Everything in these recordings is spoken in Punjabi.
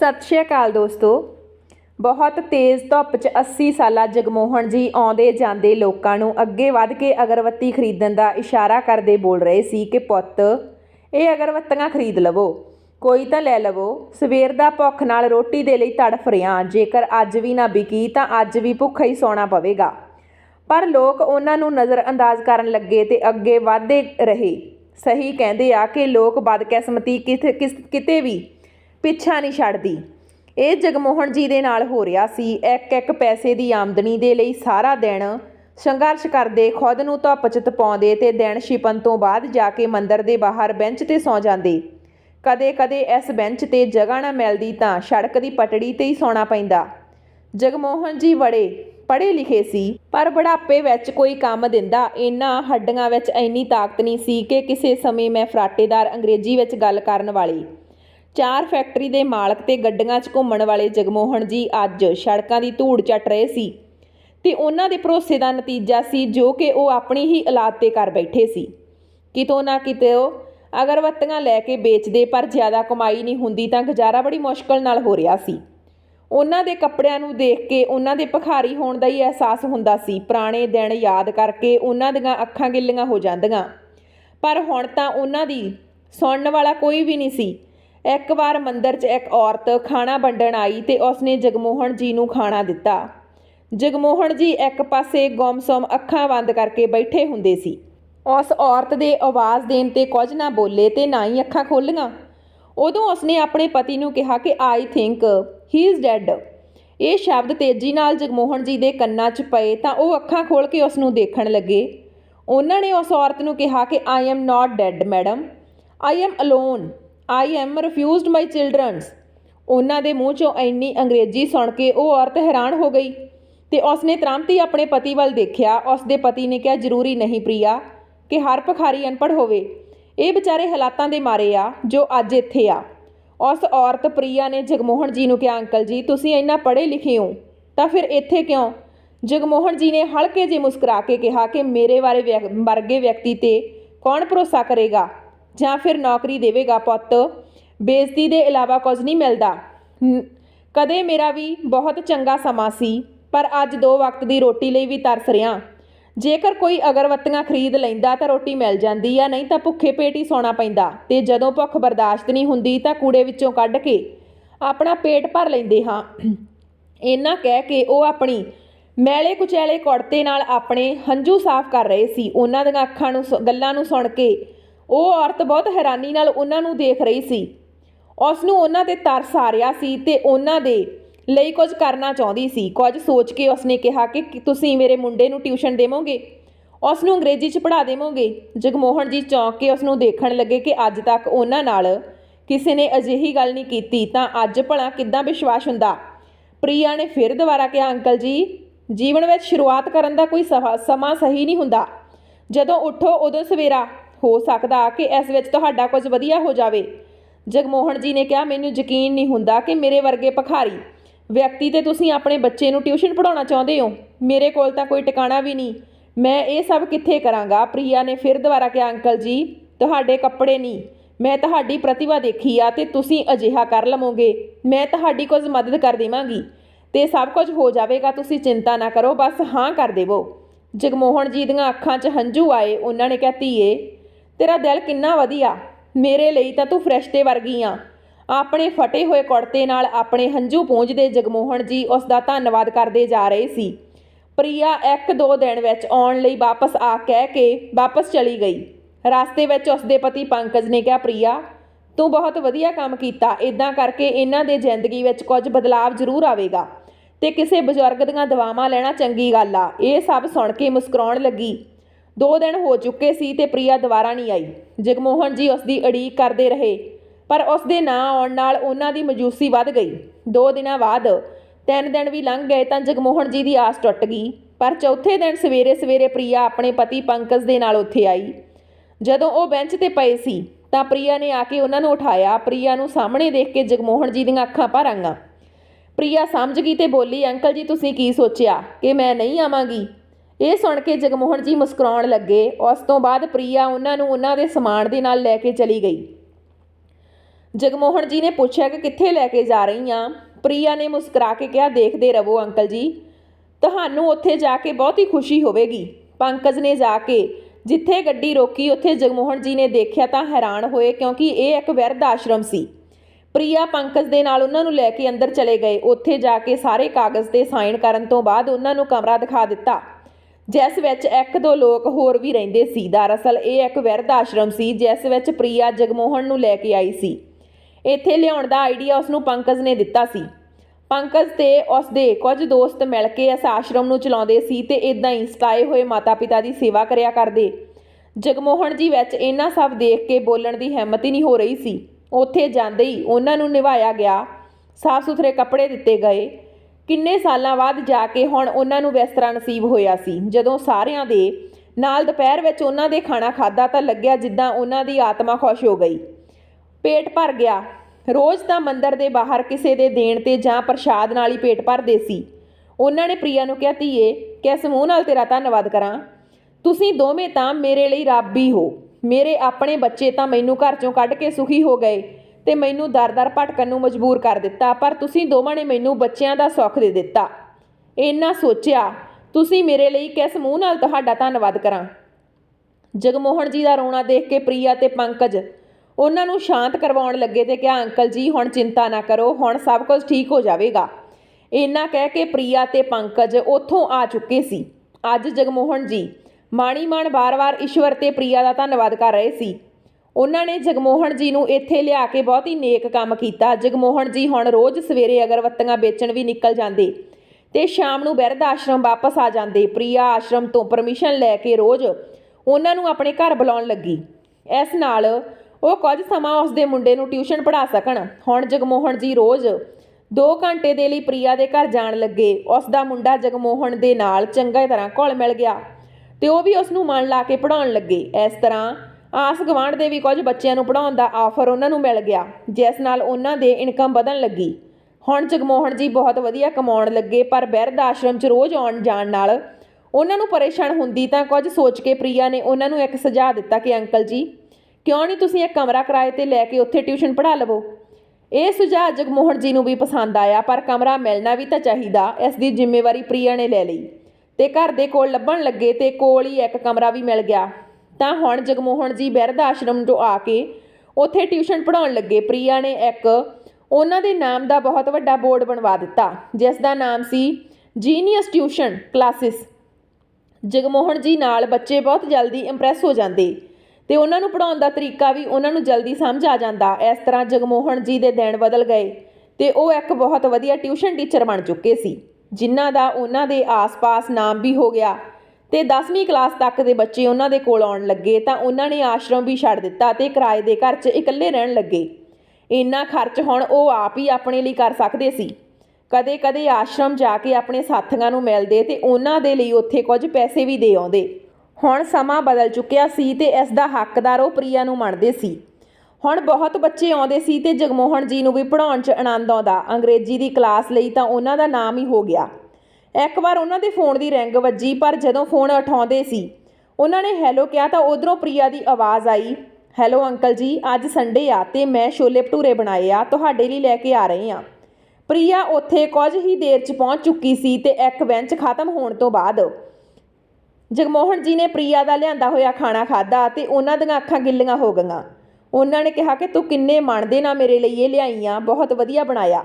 ਸਤਿ ਸ਼੍ਰੀ ਅਕਾਲ ਦੋਸਤੋ। ਬਹੁਤ ਤੇਜ਼ ਧੁੱਪ 'ਚ 80 ਸਾਲਾ ਜਗਮੋਹਨ ਜੀ ਆਉਂਦੇ ਜਾਂਦੇ ਲੋਕਾਂ ਨੂੰ ਅੱਗੇ ਵੱਧ ਕੇ ਅਗਰਬੱਤੀ ਖਰੀਦਣ ਦਾ ਇਸ਼ਾਰਾ ਕਰਦੇ ਬੋਲ ਰਹੇ ਸੀ ਕਿ, ਪੁੱਤ, ਇਹ ਅਗਰਬੱਤੀਆਂ ਖਰੀਦ ਲਵੋ। ਕੋਈ ਤਾਂ ਲੈ ਲਵੋ। ਸਵੇਰ ਦਾ ਭੁੱਖ ਨਾਲ ਰੋਟੀ ਦੇ ਲਈ ਤੜਫ ਰਿਆਂ ਜੇਕਰ ਅੱਜ ਵੀ ਨਾ ਵਿਕੀ ਤਾਂ ਅੱਜ ਵੀ ਭੁੱਖਾ ਹੀ ਸੌਣਾ ਪਵੇਗਾ। ਪਰ ਲੋਕ ਉਹਨਾਂ ਨੂੰ ਨਜ਼ਰਅੰਦਾਜ਼ ਕਰਨ ਲੱਗੇ ਤੇ ਅੱਗੇ ਵਧਦੇ ਰਹੇ। ਸਹੀ ਕਹਿੰਦੇ ਆ ਕਿ ਲੋਕ ਬਦਕਿਸਮਤੀ ਕਿਥੇ ਕਿਸ ਕਿਤੇ ਵੀ ਪਿੱਛਾ ਨਹੀਂ ਛੱਡਦੀ। ਇਹ ਜਗਮੋਹਨ ਜੀ ਦੇ ਨਾਲ ਹੋ ਰਿਹਾ ਸੀ। ਇੱਕ ਇੱਕ ਪੈਸੇ ਦੀ ਆਮਦਨੀ ਦੇ ਲਈ ਸਾਰਾ ਦਿਨ ਸੰਘਰਸ਼ ਕਰਦੇ, ਖੁਦ ਨੂੰ ਧੁੱਪ 'ਚ ਤਪਾਉਂਦੇ ਤੇ ਦਿਨ ਛਿਪਣ ਤੋਂ ਬਾਅਦ ਜਾ ਕੇ ਮੰਦਰ ਦੇ ਬਾਹਰ ਬੈਂਚ ਤੇ ਸੌ ਜਾਂਦੇ। ਕਦੇ-ਕਦੇ ਇਸ ਬੈਂਚ ਤੇ ਜਗ੍ਹਾ ਨਾ ਮਿਲਦੀ ਤਾਂ ਸੜਕ ਦੀ ਪਟੜੀ ਤੇ ਹੀ ਸੌਣਾ ਪੈਂਦਾ। ਜਗਮੋਹਨ ਜੀ ਬੜੇ ਪੜ੍ਹੇ ਲਿਖੇ ਸੀ, ਪਰ ਬੁਢਾਪੇ ਵਿੱਚ ਕੋਈ ਕੰਮ ਦਿੰਦਾ। ਇਹਨਾਂ ਹੱਡੀਆਂ ਵਿੱਚ ਇੰਨੀ ਤਾਕਤ ਨਹੀਂ ਸੀ ਕਿ ਕਿਸੇ ਸਮੇਂ ਮੈਂ ਫਰਾਟੇਦਾਰ ਅੰਗਰੇਜ਼ੀ ਵਿੱਚ ਗੱਲ ਕਰਨ ਵਾਲੀ। ਚਾਰ ਫੈਕਟਰੀ ਦੇ ਮਾਲਕ ਤੇ ਗੱਡੀਆਂ 'ਚ ਘੁੰਮਣ ਵਾਲੇ ਜਗਮੋਹਨ ਜੀ ਅੱਜ ਸੜਕਾਂ ਦੀ ਧੂੜ ਚੱਟ ਰਹੇ ਸੀ ਤੇ ਉਹਨਾਂ ਦੇ ਭਰੋਸੇ ਦਾ ਨਤੀਜਾ ਸੀ ਜੋ ਕਿ ਉਹ ਆਪਣੀ ਹੀ ਔਲਾਦ ਤੇ ਕਰ ਬੈਠੇ ਸੀ। ਕਿਤੋਂ ਨਾ ਕਿਤੇ ਉਹ ਅਗਰਬੱਤੀਆਂ ਲੈ ਕੇ ਵੇਚਦੇ ਪਰ ਜ਼ਿਆਦਾ ਕਮਾਈ ਨਹੀਂ ਹੁੰਦੀ ਤਾਂ ਗੁਜ਼ਾਰਾ ਬੜੀ ਮੁਸ਼ਕਲ ਨਾਲ ਹੋ ਰਿਹਾ ਸੀ। ਉਹਨਾਂ ਦੇ ਕੱਪੜਿਆਂ ਨੂੰ ਦੇਖ ਕੇ ਉਹਨਾਂ ਦੇ ਭਖਾਰੀ ਹੋਣ ਦਾ ਹੀ ਅਹਿਸਾਸ ਹੁੰਦਾ ਸੀ। ਪੁਰਾਣੇ ਦਿਨ ਯਾਦ ਕਰਕੇ ਉਹਨਾਂ ਦੀਆਂ ਅੱਖਾਂ ਗਿੱਲੀਆਂ ਹੋ ਜਾਂਦੀਆਂ। ਪਰ ਹੁਣ ਤਾਂ ਉਹਨਾਂ ਦੀ ਸੁਣਨ ਵਾਲਾ ਕੋਈ ਵੀ ਨਹੀਂ ਸੀ। ਇੱਕ ਵਾਰ ਮੰਦਰ 'ਚ ਇੱਕ ਔਰਤ ਖਾਣਾ ਵੰਡਣ ਆਈ ਤੇ ਉਸਨੇ ਜਗਮੋਹਨ ਜੀ ਨੂੰ ਖਾਣਾ ਦਿੱਤਾ। ਜਗਮੋਹਨ ਜੀ ਇੱਕ ਪਾਸੇ ਗੁੰਮਸੁੰਮ ਅੱਖਾਂ ਬੰਦ ਕਰਕੇ ਬੈਠੇ ਹੁੰਦੇ ਸੀ। ਉਸ ਔਰਤ ਦੇ ਆਵਾਜ਼ ਦੇਣ ਤੇ ਕੁਝ ਨਾ ਬੋਲੇ ਤੇ ਨਾ ਹੀ ਅੱਖਾਂ ਖੋਲੀਆਂ। ਉਦੋਂ ਉਸਨੇ ਆਪਣੇ ਪਤੀ ਨੂੰ ਕਿਹਾ ਕਿ I think he is dead ਇਹ ਸ਼ਬਦ ਤੇਜ਼ੀ ਨਾਲ ਜਗਮੋਹਨ ਜੀ ਦੇ ਕੰਨਾਂ 'ਚ ਪਏ ਤਾਂ ਉਹ ਅੱਖਾਂ ਖੋਲ ਕੇ ਉਸ ਨੂੰ ਦੇਖਣ ਲੱਗੇ। ਉਹਨਾਂ ਨੇ ਉਸ ਔਰਤ ਨੂੰ ਕਿਹਾ ਕਿ I am not dead madam I am alone I am refused my childrens ਉਹਨਾਂ ਦੇ ਮੂੰਹ 'ਚੋਂ ਇੰਨੀ ਅੰਗਰੇਜ਼ੀ ਸੁਣ ਕੇ ਉਹ ਔਰਤ ਹੈਰਾਨ ਹੋ ਗਈ ਤੇ ਉਸਨੇ ਤੁਰੰਤ ਹੀ ਆਪਣੇ ਪਤੀ ਵੱਲ ਦੇਖਿਆ। ਉਸ ਦੇ ਪਤੀ ਨੇ ਕਿਹਾ, ਜ਼ਰੂਰੀ ਨਹੀਂ ਪ੍ਰਿਆ ਕਿ ਹਰ ਭਖਾਰੀ ਅਨਪੜ੍ਹ ਹੋਵੇ। ਇਹ ਵਿਚਾਰੇ ਹਾਲਾਤਾਂ ਦੇ ਮਾਰੇ ਆ ਜੋ ਅੱਜ ਇੱਥੇ ਆ। ਉਸ ਔਰਤ ਪ੍ਰਿਆ ਨੇ ਜਗਮੋਹਨ ਜੀ ਨੂੰ ਕਿਹਾ, ਅੰਕਲ ਜੀ, ਤੁਸੀਂ ਇੰਨਾ ਪੜ੍ਹੇ ਲਿਖੇ ਹੋ, ਤਾਂ ਫਿਰ ਇੱਥੇ ਕਿਉਂ? ਜਗਮੋਹਨ ਜੀ ਨੇ ਹਲਕੇ ਜਿਹੇ ਮੁਸਕਰਾ ਕੇ ਕਿਹਾ ਕਿ ਮੇਰੇ ਬਾਰੇ ਵਿਅਕ- ਵਰਗੇ ਵਿਅਕਤੀ ਤੇ ਕੌਣ ਭਰੋਸਾ ਕਰੇਗਾ? ਜਾਂ ਫਿਰ ਨੌਕਰੀ ਦੇਵੇਗਾ ਪੁੱਤ। ਬੇਇੱਜ਼ਤੀ ਦੇ ਇਲਾਵਾ ਕੁਝ ਨਹੀਂ ਮਿਲਦਾ। ਕਦੇ ਮੇਰਾ ਵੀ ਬਹੁਤ ਚੰਗਾ ਸਮਾਂ ਸੀ, ਪਰ ਅੱਜ ਦੋ ਵਕਤ ਦੀ ਰੋਟੀ ਲਈ ਵੀ ਤਰਸ ਰਿਆਂ ਜੇਕਰ ਕੋਈ ਅਗਰਬੱਤੀਆਂ ਖਰੀਦ ਲੈਂਦਾ ਤਾਂ ਰੋਟੀ ਮਿਲ ਜਾਂਦੀ ਆ, ਨਹੀਂ ਤਾਂ ਭੁੱਖੇ ਪੇਟ ਹੀ ਸੌਣਾ ਪੈਂਦਾ। ਤੇ ਜਦੋਂ ਭੁੱਖ ਬਰਦਾਸ਼ਤ ਨਹੀਂ ਹੁੰਦੀ ਤਾਂ ਕੂੜੇ ਵਿੱਚੋਂ ਕੱਢ ਕੇ ਆਪਣਾ ਪੇਟ ਭਰ ਲੈਂਦੇ ਹਾਂ। ਇਹਨਾਂ ਕਹਿ ਕੇ ਉਹ ਆਪਣੀ ਮੈਲੇ ਕੁਚੈਲੇ ਕੁੜਤੇ ਨਾਲ ਆਪਣੇ ਹੰਝੂ ਸਾਫ਼ ਕਰ ਰਹੇ ਸੀ। ਉਹਨਾਂ ਦੀਆਂ ਅੱਖਾਂ ਨੂੰ ਸੁ- ਗੱਲਾਂ ਨੂੰ ਸੁਣ ਕੇ ਉਹ ਔਰਤ ਬਹੁਤ ਹੈਰਾਨੀ ਨਾਲ ਉਹਨਾਂ ਨੂੰ ਦੇਖ ਰਹੀ ਸੀ। ਉਸ ਨੂੰ ਉਹਨਾਂ ਤੇ ਤਰਸ ਆ ਰਿਹਾ ਸੀ ਤੇ ਉਹਨਾਂ ਦੇ ਲਈ ਕੁਝ ਕਰਨਾ ਚਾਹੁੰਦੀ ਸੀ। ਕੁਝ ਸੋਚ ਕੇ ਉਸਨੇ ਕਿਹਾ ਕਿ ਤੁਸੀਂ ਮੇਰੇ ਮੁੰਡੇ ਨੂੰ ਟਿਊਸ਼ਨ ਦੇਵੋਗੇ? ਉਸ ਨੂੰ ਅੰਗਰੇਜ਼ੀ 'ਚ ਪੜ੍ਹਾ ਦੇਵੋਗੇ? ਜਗਮੋਹਨ ਜੀ ਚੌਂਕ ਕੇ ਉਸ ਨੂੰ ਦੇਖਣ ਲੱਗੇ ਕਿ ਅੱਜ ਤੱਕ ਉਹਨਾਂ ਨਾਲ ਕਿਸੇ ਨੇ ਅਜਿਹੀ ਗੱਲ ਨਹੀਂ ਕੀਤੀ, ਤਾਂ ਅੱਜ ਭਲਾ ਕਿੱਦਾਂ ਵਿਸ਼ਵਾਸ ਹੁੰਦਾ? ਪ੍ਰੀਆ ਨੇ ਫਿਰ ਦੁਬਾਰਾ ਕਿਹਾ, ਅੰਕਲ ਜੀ, ਜੀਵਨ ਵਿੱਚ ਸ਼ੁਰੂਆਤ ਕਰਨ ਦਾ ਕੋਈ ਸਫਾ- ਸਮਾਂ ਸਹੀ ਨਹੀਂ ਹੁੰਦਾ। ਜਦੋਂ ਉੱਠੋ ਉਦੋਂ ਸਵੇਰਾ ਹੋ ਸਕਦਾ ਕਿ ਇਸ ਵਿੱਚ ਤੁਹਾਡਾ ਕੁਝ ਵਧੀਆ ਹੋ ਜਾਵੇ। ਜਗਮੋਹਨ ਜੀ ਨੇ ਕਿਹਾ, ਮੈਨੂੰ ਯਕੀਨ ਨਹੀਂ ਹੁੰਦਾ ਕਿ ਮੇਰੇ ਵਰਗੇ ਭਖਾਰੀ ਵਿਅਕਤੀ ਤੇ ਤੁਸੀਂ ਆਪਣੇ ਬੱਚੇ ਨੂੰ ਟਿਊਸ਼ਨ ਪੜਾਉਣਾ ਚਾਹੁੰਦੇ ਹੋ। ਮੇਰੇ ਕੋਲ ਤਾਂ ਕੋਈ ਟਿਕਾਣਾ ਵੀ ਨਹੀਂ। ਮੈਂ ਇਹ ਸਭ ਕਿੱਥੇ ਕਰਾਂਗਾ? ਪ੍ਰਿਆ ਨੇ ਫਿਰ ਦੁਬਾਰਾ ਕਿਹਾ, ਅੰਕਲ ਜੀ, ਤੁਹਾਡੇ ਕੱਪੜੇ ਨਹੀਂ। ਮੈਂ ਤੁਹਾਡੀ ਪ੍ਰਤਿਭਾ ਦੇਖੀ ਆ ਤੇ ਤੁਸੀਂ ਅਜਿਹਾ ਕਰ ਲਵੋਗੇ। ਮੈਂ ਤੁਹਾਡੀ ਕੁਝ ਮਦਦ ਕਰ ਦੇਵਾਂਗੀ। ਤੇ ਸਭ ਕੁਝ ਹੋ ਜਾਵੇਗਾ, ਤੁਸੀਂ ਚਿੰਤਾ ਨਾ ਕਰੋ, ਬਸ ਹਾਂ ਕਰ ਦੇਵੋ। ਜਗਮੋਹਨ ਜੀ ਦੀਆਂ ਅੱਖਾਂ 'ਚ ਹੰਝੂ ਆਏ। ਉਹਨਾਂ ਨੇ ਕਿਹਾ, ਧੀਏ ਤੇਰਾ ਦਿਲ ਕਿੰਨਾ ਵਧੀਆ। ਮੇਰੇ ਲਈ ਤਾਂ ਤੂੰ ਫਰਿਸ਼ਤੇ ਵਰਗੀ ਆ। ਆਪਣੇ ਫਟੇ ਹੋਏ ਕੁੜਤੇ ਨਾਲ ਆਪਣੇ ਹੰਝੂ ਪੂੰਝਦੇ ਜਗਮੋਹਨ ਜੀ ਉਸ ਦਾ ਧੰਨਵਾਦ ਕਰਦੇ ਜਾ ਰਹੇ ਸੀ। ਪ੍ਰਿਆ ਇੱਕ ਦੋ ਦਿਨ ਵਿੱਚ ਆਉਣ ਲਈ ਵਾਪਸ ਆ ਕਹਿ ਕੇ ਵਾਪਸ ਚਲੀ ਗਈ। ਰਸਤੇ ਵਿੱਚ ਉਸ ਦੇ ਪਤੀ ਪੰਕਜ ਨੇ ਕਿਹਾ, ਪ੍ਰਿਆ, ਤੂੰ ਬਹੁਤ ਵਧੀਆ ਕੰਮ ਕੀਤਾ। ਇਦਾਂ ਕਰਕੇ ਇਹਨਾਂ ਦੇ ਜ਼ਿੰਦਗੀ ਵਿੱਚ ਕੁਝ ਬਦਲਾਅ ਜ਼ਰੂਰ ਆਵੇਗਾ। ਤੇ ਕਿਸੇ ਬਜ਼ੁਰਗ ਦੀਆਂ ਦਵਾਵਾਂ ਲੈਣਾ ਚੰਗੀ ਗੱਲ ਆ। ਇਹ ਸਭ ਸੁਣ ਕੇ ਮੁਸਕਰਾਉਣ ਲੱਗੀ। ਦੋ ਦਿਨ ਹੋ ਚੁੱਕੇ ਸੀ ਤੇ ਪ੍ਰਿਆ ਦੁਬਾਰਾ ਨਹੀਂ ਆਈ। ਜਗਮੋਹਨ ਜੀ ਉਸ ਦੀ ਅੜੀਕ ਕਰਦੇ ਰਹੇ, ਪਰ ਉਸ ਦੇ ਨਾ ਆਉਣ ਨਾਲ ਉਹਨਾਂ ਦੀ ਮਜੂਸੀ ਵੱਧ ਗਈ। ਦੋ ਦਿਨਾਂ ਬਾਅਦ ਤਿੰਨ ਦਿਨ ਵੀ ਲੰਘ ਗਏ ਤਾਂ ਜਗਮੋਹਨ ਜੀ ਦੀ ਆਸ ਟੁੱਟ ਗਈ, ਪਰ ਚੌਥੇ ਦਿਨ ਸਵੇਰੇ ਸਵੇਰੇ ਪ੍ਰਿਆ ਆਪਣੇ ਪਤੀ ਪੰਕਜ ਦੇ ਨਾਲ ਉੱਥੇ ਆਈ। ਜਦੋਂ ਉਹ ਬੈਂਚ ਤੇ ਪਏ ਸੀ, ਤਾਂ ਪ੍ਰਿਆ ਨੇ ਆ ਕੇ ਉਹਨਾਂ ਨੂੰ ਉਠਾਇਆ। ਪ੍ਰਿਆ ਨੂੰ ਸਾਹਮਣੇ ਦੇਖ ਕੇ ਜਗਮੋਹਨ ਜੀ ਦੀਆਂ ਅੱਖਾਂ ਭਰ ਆਈਆਂ। ਪ੍ਰਿਆ ਸਮਝ ਗਈ ਤੇ ਬੋਲੀ, ਅੰਕਲ ਜੀ, ਤੁਸੀਂ ਕੀ ਸੋਚਿਆ ਕਿ ਮੈਂ ਨਹੀਂ ਆਵਾਂਗੀ? ਇਹ ਸੁਣ ਕੇ ਜਗਮੋਹਨ ਜੀ ਮੁਸਕਰਾਉਣ ਲੱਗੇ। ਉਸ ਤੋਂ ਬਾਅਦ ਪ੍ਰਿਆ ਉਹਨਾਂ ਨੂੰ ਉਹਨਾਂ ਦੇ ਸਮਾਨ ਦੇ ਨਾਲ ਲੈ ਕੇ ਚਲੀ ਗਈ। ਜਗਮੋਹਨ ਜੀ ਨੇ ਪੁੱਛਿਆ ਕਿ ਕਿੱਥੇ ਲੈ ਕੇ ਜਾ ਰਹੀ ਆ? ਪ੍ਰਿਆ ਨੇ ਮੁਸਕਰਾ ਕੇ ਕਿਹਾ, ਦੇਖਦੇ ਰਹੋ ਅੰਕਲ ਜੀ। ਤੁਹਾਨੂੰ ਉੱਥੇ ਜਾ ਕੇ ਬਹੁਤ ਹੀ ਖੁਸ਼ੀ ਹੋਵੇਗੀ। ਪੰਕਜ ਨੇ ਜਾ ਕੇ ਜਿੱਥੇ ਗੱਡੀ ਰੋਕੀ, ਉੱਥੇ ਜਗਮੋਹਨ ਜੀ ਨੇ ਦੇਖਿਆ ਤਾਂ ਹੈਰਾਨ ਹੋਏ ਕਿਉਂਕਿ ਇਹ ਇੱਕ ਵਿਰਧ ਆਸ਼ਰਮ ਸੀ। ਪ੍ਰਿਆ ਪੰਕਜ ਦੇ ਨਾਲ ਉਹਨਾਂ ਨੂੰ ਲੈ ਕੇ ਅੰਦਰ ਚਲੇ ਗਏ। ਉੱਥੇ ਜਾ ਕੇ ਸਾਰੇ ਕਾਗਜ਼ ਤੇ ਸਾਈਨ ਕਰਨ ਤੋਂ ਬਾਅਦ ਉਹਨਾਂ ਨੂੰ ਕਮਰਾ ਦਿਖਾ ਦਿੱਤਾ। ਜਿਸ ਵਿੱਚ ਇੱਕ ਦੋ ਲੋਕ ਹੋਰ ਵੀ ਰਹਿੰਦੇ ਸੀ। ਦਰਅਸਲ ਇਹ ਇੱਕ ਵਿਰਧ ਆਸ਼ਰਮ ਸੀ, ਜਿਸ ਵਿੱਚ ਪ੍ਰਿਆ ਜਗਮੋਹਨ ਨੂੰ ਲੈ ਕੇ ਆਈ ਸੀ। ਇੱਥੇ ਲਿਆਉਣ ਦਾ ਆਈਡੀਆ ਉਸ ਨੂੰ ਪੰਕਜ ਨੇ ਦਿੱਤਾ ਸੀ। ਪੰਕਜ ਤੇ ਉਸ ਦੇ ਕੁਝ ਦੋਸਤ ਮਿਲ ਕੇ ਇਸ ਆਸ਼ਰਮ ਨੂੰ ਚਲਾਉਂਦੇ ਸੀ ਤੇ ਇਦਾਂ ਹੀ ਸਤਾਏ ਹੋਏ ਮਾਤਾ-ਪਿਤਾ ਦੀ ਸੇਵਾ ਕਰਿਆ ਕਰਦੇ। ਜਗਮੋਹਨ ਜੀ ਵਿੱਚ ਇਹਨਾਂ ਸਭ ਦੇਖ ਕੇ ਬੋਲਣ ਦੀ ਹਿੰਮਤ ਹੀ ਨਹੀਂ ਹੋ ਰਹੀ ਸੀ। ਉੱਥੇ ਜਾਂਦੇ ਹੀ ਉਹਨਾਂ ਨੂੰ ਨਿਭਾਇਆ ਗਿਆ। ਸਾਫ਼ ਸੁਥਰੇ ਕੱਪੜੇ ਦਿੱਤੇ ਗਏ। ਕਿੰਨੇ ਸਾਲਾਂ ਬਾਅਦ ਜਾ ਕੇ ਹੁਣ ਉਹਨਾਂ ਨੂੰ ਬਿਸਤਰਾ ਨਸੀਬ ਹੋਇਆ ਸੀ? ਜਦੋਂ ਸਾਰਿਆਂ ਦੇ ਨਾਲ ਦੁਪਹਿਰ ਵਿੱਚ ਉਹਨਾਂ ਦੇ ਖਾਣਾ ਖਾਦਾ ਤਾਂ ਲੱਗਿਆ ਜਿੱਦਾਂ ਉਹਨਾਂ ਦੀ ਆਤਮਾ ਖੁਸ਼ ਹੋ ਗਈ। ਪੇਟ ਭਰ ਗਿਆ। ਰੋਜ਼ ਤਾਂ ਮੰਦਰ ਦੇ ਬਾਹਰ ਕਿਸੇ ਦੇ ਦੇਣ ਤੇ ਜਾਂ ਪ੍ਰਸ਼ਾਦ ਨਾਲ ਹੀ ਪੇਟ ਭਰਦੇ ਸੀ। ਉਹਨਾਂ ਨੇ ਪ੍ਰਿਆ ਨੂੰ ਕਿਹਾ, ਧੀਏ ਕਿਸ ਸਮੂਹ ਨਾਲ ਤੇਰਾ ਧੰਨਵਾਦ ਕਰਾਂ? ਤੁਸੀਂ ਦੋਵੇਂ ਤਾਂ ਮੇਰੇ ਲਈ ਰੱਬ ਹੀ ਹੋ। ਮੇਰੇ ਆਪਣੇ ਬੱਚੇ ਤਾਂ ਮੈਨੂੰ ਘਰ ਚੋਂ ਕੱਢ ਕੇ ਸੁਖੀ ਹੋ ਗਏ। ਤੇ ਮੈਨੂੰ ਦਰ-ਦਰ ਭਟਕਣ ਨੂੰ ਮਜਬੂਰ ਕਰ ਦਿੱਤਾ, ਪਰ ਤੁਸੀਂ ਦੋਵਾਂ ਨੇ ਮੈਨੂੰ ਬੱਚਿਆਂ ਦਾ ਸੁੱਖ ਦੇ ਦਿੱਤਾ। ਇੰਨਾ ਸੋਚਿਆ, ਤੁਸੀਂ ਮੇਰੇ ਲਈ ਕਿਸ ਮੂੰਹ ਨਾਲ ਤੁਹਾਡਾ ਧੰਨਵਾਦ ਕਰਾਂ? ਜਗਮੋਹਨ ਜੀ ਦਾ ਰੋਣਾ ਦੇਖ ਕੇ ਪ੍ਰੀਆ ਤੇ ਪੰਕਜ ਉਹਨਾਂ ਨੂੰ ਸ਼ਾਂਤ ਕਰਵਾਉਣ ਲੱਗੇ ਤੇ ਕਿਹਾ, ਅੰਕਲ ਜੀ, ਹੁਣ ਚਿੰਤਾ ਨਾ ਕਰੋ, ਹੁਣ ਸਭ ਕੁਝ ਠੀਕ ਹੋ ਜਾਵੇਗਾ। ਇੰਨਾ ਕਹਿ ਕੇ ਪ੍ਰੀਆ ਤੇ ਪੰਕਜ ਉੱਥੋਂ ਆ ਚੁੱਕੇ ਸੀ। ਅੱਜ ਜਗਮੋਹਨ ਜੀ ਮਾਣੀ ਮਾਣ ਬਾਰ-ਬਾਰ ਈਸ਼ਵਰ ਤੇ ਪ੍ਰੀਆ ਦਾ ਧੰਨਵਾਦ ਕਰ ਰਹੇ ਸੀ। ਉਹਨਾਂ ਨੇ ਜਗਮੋਹਨ ਜੀ ਨੂੰ ਇੱਥੇ ਲਿਆ ਕੇ ਬਹੁਤ ਹੀ ਨੇਕ ਕੰਮ ਕੀਤਾ। ਜਗਮੋਹਨ ਜੀ ਹੁਣ ਰੋਜ਼ ਸਵੇਰੇ ਅਗਰਬੱਤੀਆਂ ਵੇਚਣ ਵੀ ਨਿਕਲ ਜਾਂਦੇ ਤੇ ਸ਼ਾਮ ਨੂੰ ਬਿਰਧ ਆਸ਼ਰਮ ਵਾਪਸ ਆ ਜਾਂਦੇ। ਪ੍ਰਿਆ ਆਸ਼ਰਮ ਤੋਂ ਪਰਮਿਸ਼ਨ ਲੈ ਕੇ ਰੋਜ਼ ਉਹਨਾਂ ਨੂੰ ਆਪਣੇ ਘਰ ਬੁਲਾਉਣ ਲੱਗੀ। ਇਸ ਨਾਲ ਉਹ ਕੁਝ ਸਮਾਂ ਉਸ ਦੇ ਮੁੰਡੇ ਨੂੰ ਟਿਊਸ਼ਨ ਪੜ੍ਹਾ ਸਕਣ। ਹੁਣ ਜਗਮੋਹਨ ਜੀ ਰੋਜ਼ 2 ਘੰਟੇ ਦੇ ਲਈ ਪ੍ਰਿਆ ਦੇ ਘਰ ਜਾਣ ਲੱਗੇ। ਉਸ ਦਾ ਮੁੰਡਾ ਜਗਮੋਹਨ ਦੇ ਨਾਲ ਚੰਗਾ ਤਰ੍ਹਾਂ ਘੁਲ ਮਿਲ ਗਿਆ ਤੇ ਉਹ ਵੀ ਉਸ ਨੂੰ ਮਨ ਲਾ ਕੇ ਪੜਾਉਣ ਲੱਗੇ। ਇਸ ਤਰ੍ਹਾਂ ਆਸ ਗਵਾਂਢ ਦੇ ਵੀ ਕੁਝ ਬੱਚਿਆਂ ਨੂੰ ਪੜਾਉਣ ਦਾ ਆਫਰ ਉਹਨਾਂ ਨੂੰ ਮਿਲ ਗਿਆ, ਜਿਸ ਨਾਲ ਉਹਨਾਂ ਦੇ ਇਨਕਮ ਵਧਣ ਲੱਗੀ। ਹੁਣ ਜਗਮੋਹਨ ਜੀ ਬਹੁਤ ਵਧੀਆ ਕਮਾਉਣ ਲੱਗੇ, ਪਰ ਬਿਰਧ ਆਸ਼ਰਮ 'ਚ ਰੋਜ਼ ਆਉਣ ਜਾਣ ਨਾਲ ਉਹਨਾਂ ਨੂੰ ਪਰੇਸ਼ਾਨ ਹੁੰਦੀ ਤਾਂ ਕੁਝ ਸੋਚ ਕੇ ਪ੍ਰਿਆ ਨੇ ਉਹਨਾਂ ਨੂੰ ਇੱਕ ਸੁਝਾਅ ਦਿੱਤਾ ਕਿ, ਅੰਕਲ ਜੀ, ਕਿਉਂ ਨਹੀਂ ਤੁਸੀਂ ਇੱਕ ਕਮਰਾ ਕਿਰਾਏ ਤੇ ਲੈ ਕੇ ਉੱਥੇ ਟਿਊਸ਼ਨ ਪੜ੍ਹਾ ਲਵੋ? ਇਹ ਸੁਝਾਅ ਜਗਮੋਹਨ ਜੀ ਨੂੰ ਵੀ ਪਸੰਦ ਆਇਆ, ਪਰ ਕਮਰਾ ਮਿਲਣਾ ਵੀ ਤਾਂ ਚਾਹੀਦਾ, ਇਸ ਦੀ ਜ਼ਿੰਮੇਵਾਰੀ ਪ੍ਰਿਆ ਨੇ ਲੈ ਲਈ। ਤੇ ਘਰ ਦੇ ਕੋਲ ਲੱਭਣ ਲੱਗੇ ਤੇ ਕੋਲ ਹੀ ਇੱਕ ਕਮਰਾ ਵੀ ਮਿਲ ਗਿਆ। ਤਾਂ ਹੁਣ ਜਗਮੋਹਨ ਜੀ ਬਿਰਧ ਆਸ਼ਰਮ ਤੋਂ ਆ ਕੇ ਉੱਥੇ ਟਿਊਸ਼ਨ ਪੜਾਉਣ ਲੱਗੇ। ਪ੍ਰਿਆ ਨੇ ਇੱਕ ਉਹਨਾਂ ਦੇ ਨਾਮ ਦਾ ਬਹੁਤ ਵੱਡਾ ਬੋਰਡ ਬਣਵਾ ਦਿੱਤਾ, ਜਿਸ ਦਾ ਨਾਮ ਸੀ genius tuition classes Jagmohan ji ਨਾਲ ਬੱਚੇ ਬਹੁਤ ਜਲਦੀ ਇੰਪ੍ਰੈਸ ਹੋ ਜਾਂਦੇ ਤੇ ਉਹਨਾਂ ਨੂੰ ਪੜਾਉਣ ਦਾ ਤਰੀਕਾ ਵੀ ਉਹਨਾਂ ਨੂੰ ਜਲਦੀ ਸਮਝ ਆ ਜਾਂਦਾ। ਇਸ ਤਰ੍ਹਾਂ ਜਗਮੋਹਨ ਜੀ ਦੇ ਦਿਨ ਬਦਲ ਗਏ ਤੇ ਉਹ ਇੱਕ ਬਹੁਤ ਵਧੀਆ ਟਿਊਸ਼ਨ ਟੀਚਰ ਬਣ ਚੁੱਕੇ ਸੀ, ਜਿਨ੍ਹਾਂ ਦਾ ਉਹਨਾਂ ਦੇ ਆਸ-ਪਾਸ ਨਾਮ ਵੀ ਹੋ ਗਿਆ। ਤੇ 10ਵੀਂ ਕਲਾਸ ਤੱਕ ਦੇ ਬੱਚੇ ਉਹਨਾਂ ਦੇ ਕੋਲ ਆਉਣ ਲੱਗੇ ਤਾਂ ਉਹਨਾਂ ਨੇ ਆਸ਼ਰਮ ਵੀ ਛੱਡ ਦਿੱਤਾ ਤੇ ਕਿਰਾਏ ਦੇ ਘਰ 'ਚ ਇਕੱਲੇ ਰਹਿਣ ਲੱਗੇ। ਇੰਨਾ ਖਰਚ ਹੁਣ ਉਹ ਆਪ ਹੀ ਆਪਣੇ ਲਈ ਕਰ ਸਕਦੇ ਸੀ। ਕਦੇ-ਕਦੇ ਆਸ਼ਰਮ ਜਾ ਕੇ ਆਪਣੇ ਸਾਥੀਆਂ ਨੂੰ ਮਿਲਦੇ ਤੇ ਉਹਨਾਂ ਦੇ ਲਈ ਉੱਥੇ ਕੁਝ ਪੈਸੇ ਵੀ ਦੇ ਆਉਂਦੇ। ਹੁਣ ਸਮਾਂ ਬਦਲ ਚੁੱਕਿਆ ਸੀ ਤੇ ਇਸ ਦਾ ਹੱਕਦਾਰ ਉਹ ਪ੍ਰਿਆ ਨੂੰ ਮੰਨਦੇ ਸੀ। ਹੁਣ ਬਹੁਤ ਬੱਚੇ ਆਉਂਦੇ ਸੀ ਤੇ ਜਗਮੋਹਨ ਜੀ ਨੂੰ ਵੀ ਪੜਾਉਣ 'ਚ ਆਨੰਦ ਆਉਂਦਾ। ਅੰਗਰੇਜ਼ੀ ਦੀ ਕਲਾਸ ਲਈ ਤਾਂ ਉਹਨਾਂ ਦਾ ਨਾਮ ਹੀ ਹੋ ਗਿਆ। ਇੱਕ ਵਾਰ ਉਹਨਾਂ ਦੇ ਫੋਨ ਦੀ ਰਿੰਗ ਵੱਜੀ, ਪਰ ਜਦੋਂ ਫੋਨ ਉਠਾਉਂਦੇ ਸੀ, ਉਹਨਾਂ ਨੇ ਹੈਲੋ ਕਿਹਾ ਤਾਂ ਉਧਰੋਂ ਪ੍ਰਿਆ ਦੀ ਆਵਾਜ਼ ਆਈ, ਹੈਲੋ ਅੰਕਲ ਜੀ, ਅੱਜ ਸੰਡੇ ਆ ਤੇ ਮੈਂ ਛੋਲੇ ਭਟੂਰੇ ਬਣਾਏ ਆ, ਤੁਹਾਡੇ ਲਈ ਲੈ ਕੇ ਆ ਰਹੀ ਆ ਪ੍ਰਿਆ ਉੱਥੇ ਕੁਝ ਹੀ ਦੇਰ 'ਚ ਪਹੁੰਚ ਚੁੱਕੀ ਸੀ ਤੇ ਇੱਕ ਬੈਂਚ ਖਤਮ ਹੋਣ ਤੋਂ ਬਾਅਦ ਜਗਮੋਹਨ ਜੀ ਨੇ ਪ੍ਰਿਆ ਦਾ ਲਿਆਂਦਾ ਹੋਇਆ ਖਾਣਾ ਖਾਦਾ ਤੇ ਉਹਨਾਂ ਦੀਆਂ ਅੱਖਾਂ ਗਿੱਲੀਆਂ ਹੋ ਗਈਆਂ। ਉਹਨਾਂ ਨੇ ਕਿਹਾ ਕਿ ਤੂੰ ਕਿੰਨੇ ਮਣਦੇ ਨਾ ਮੇਰੇ ਲਈ ਇਹ ਲਿਆਈ ਆ, ਬਹੁਤ ਵਧੀਆ ਬਣਾਇਆ।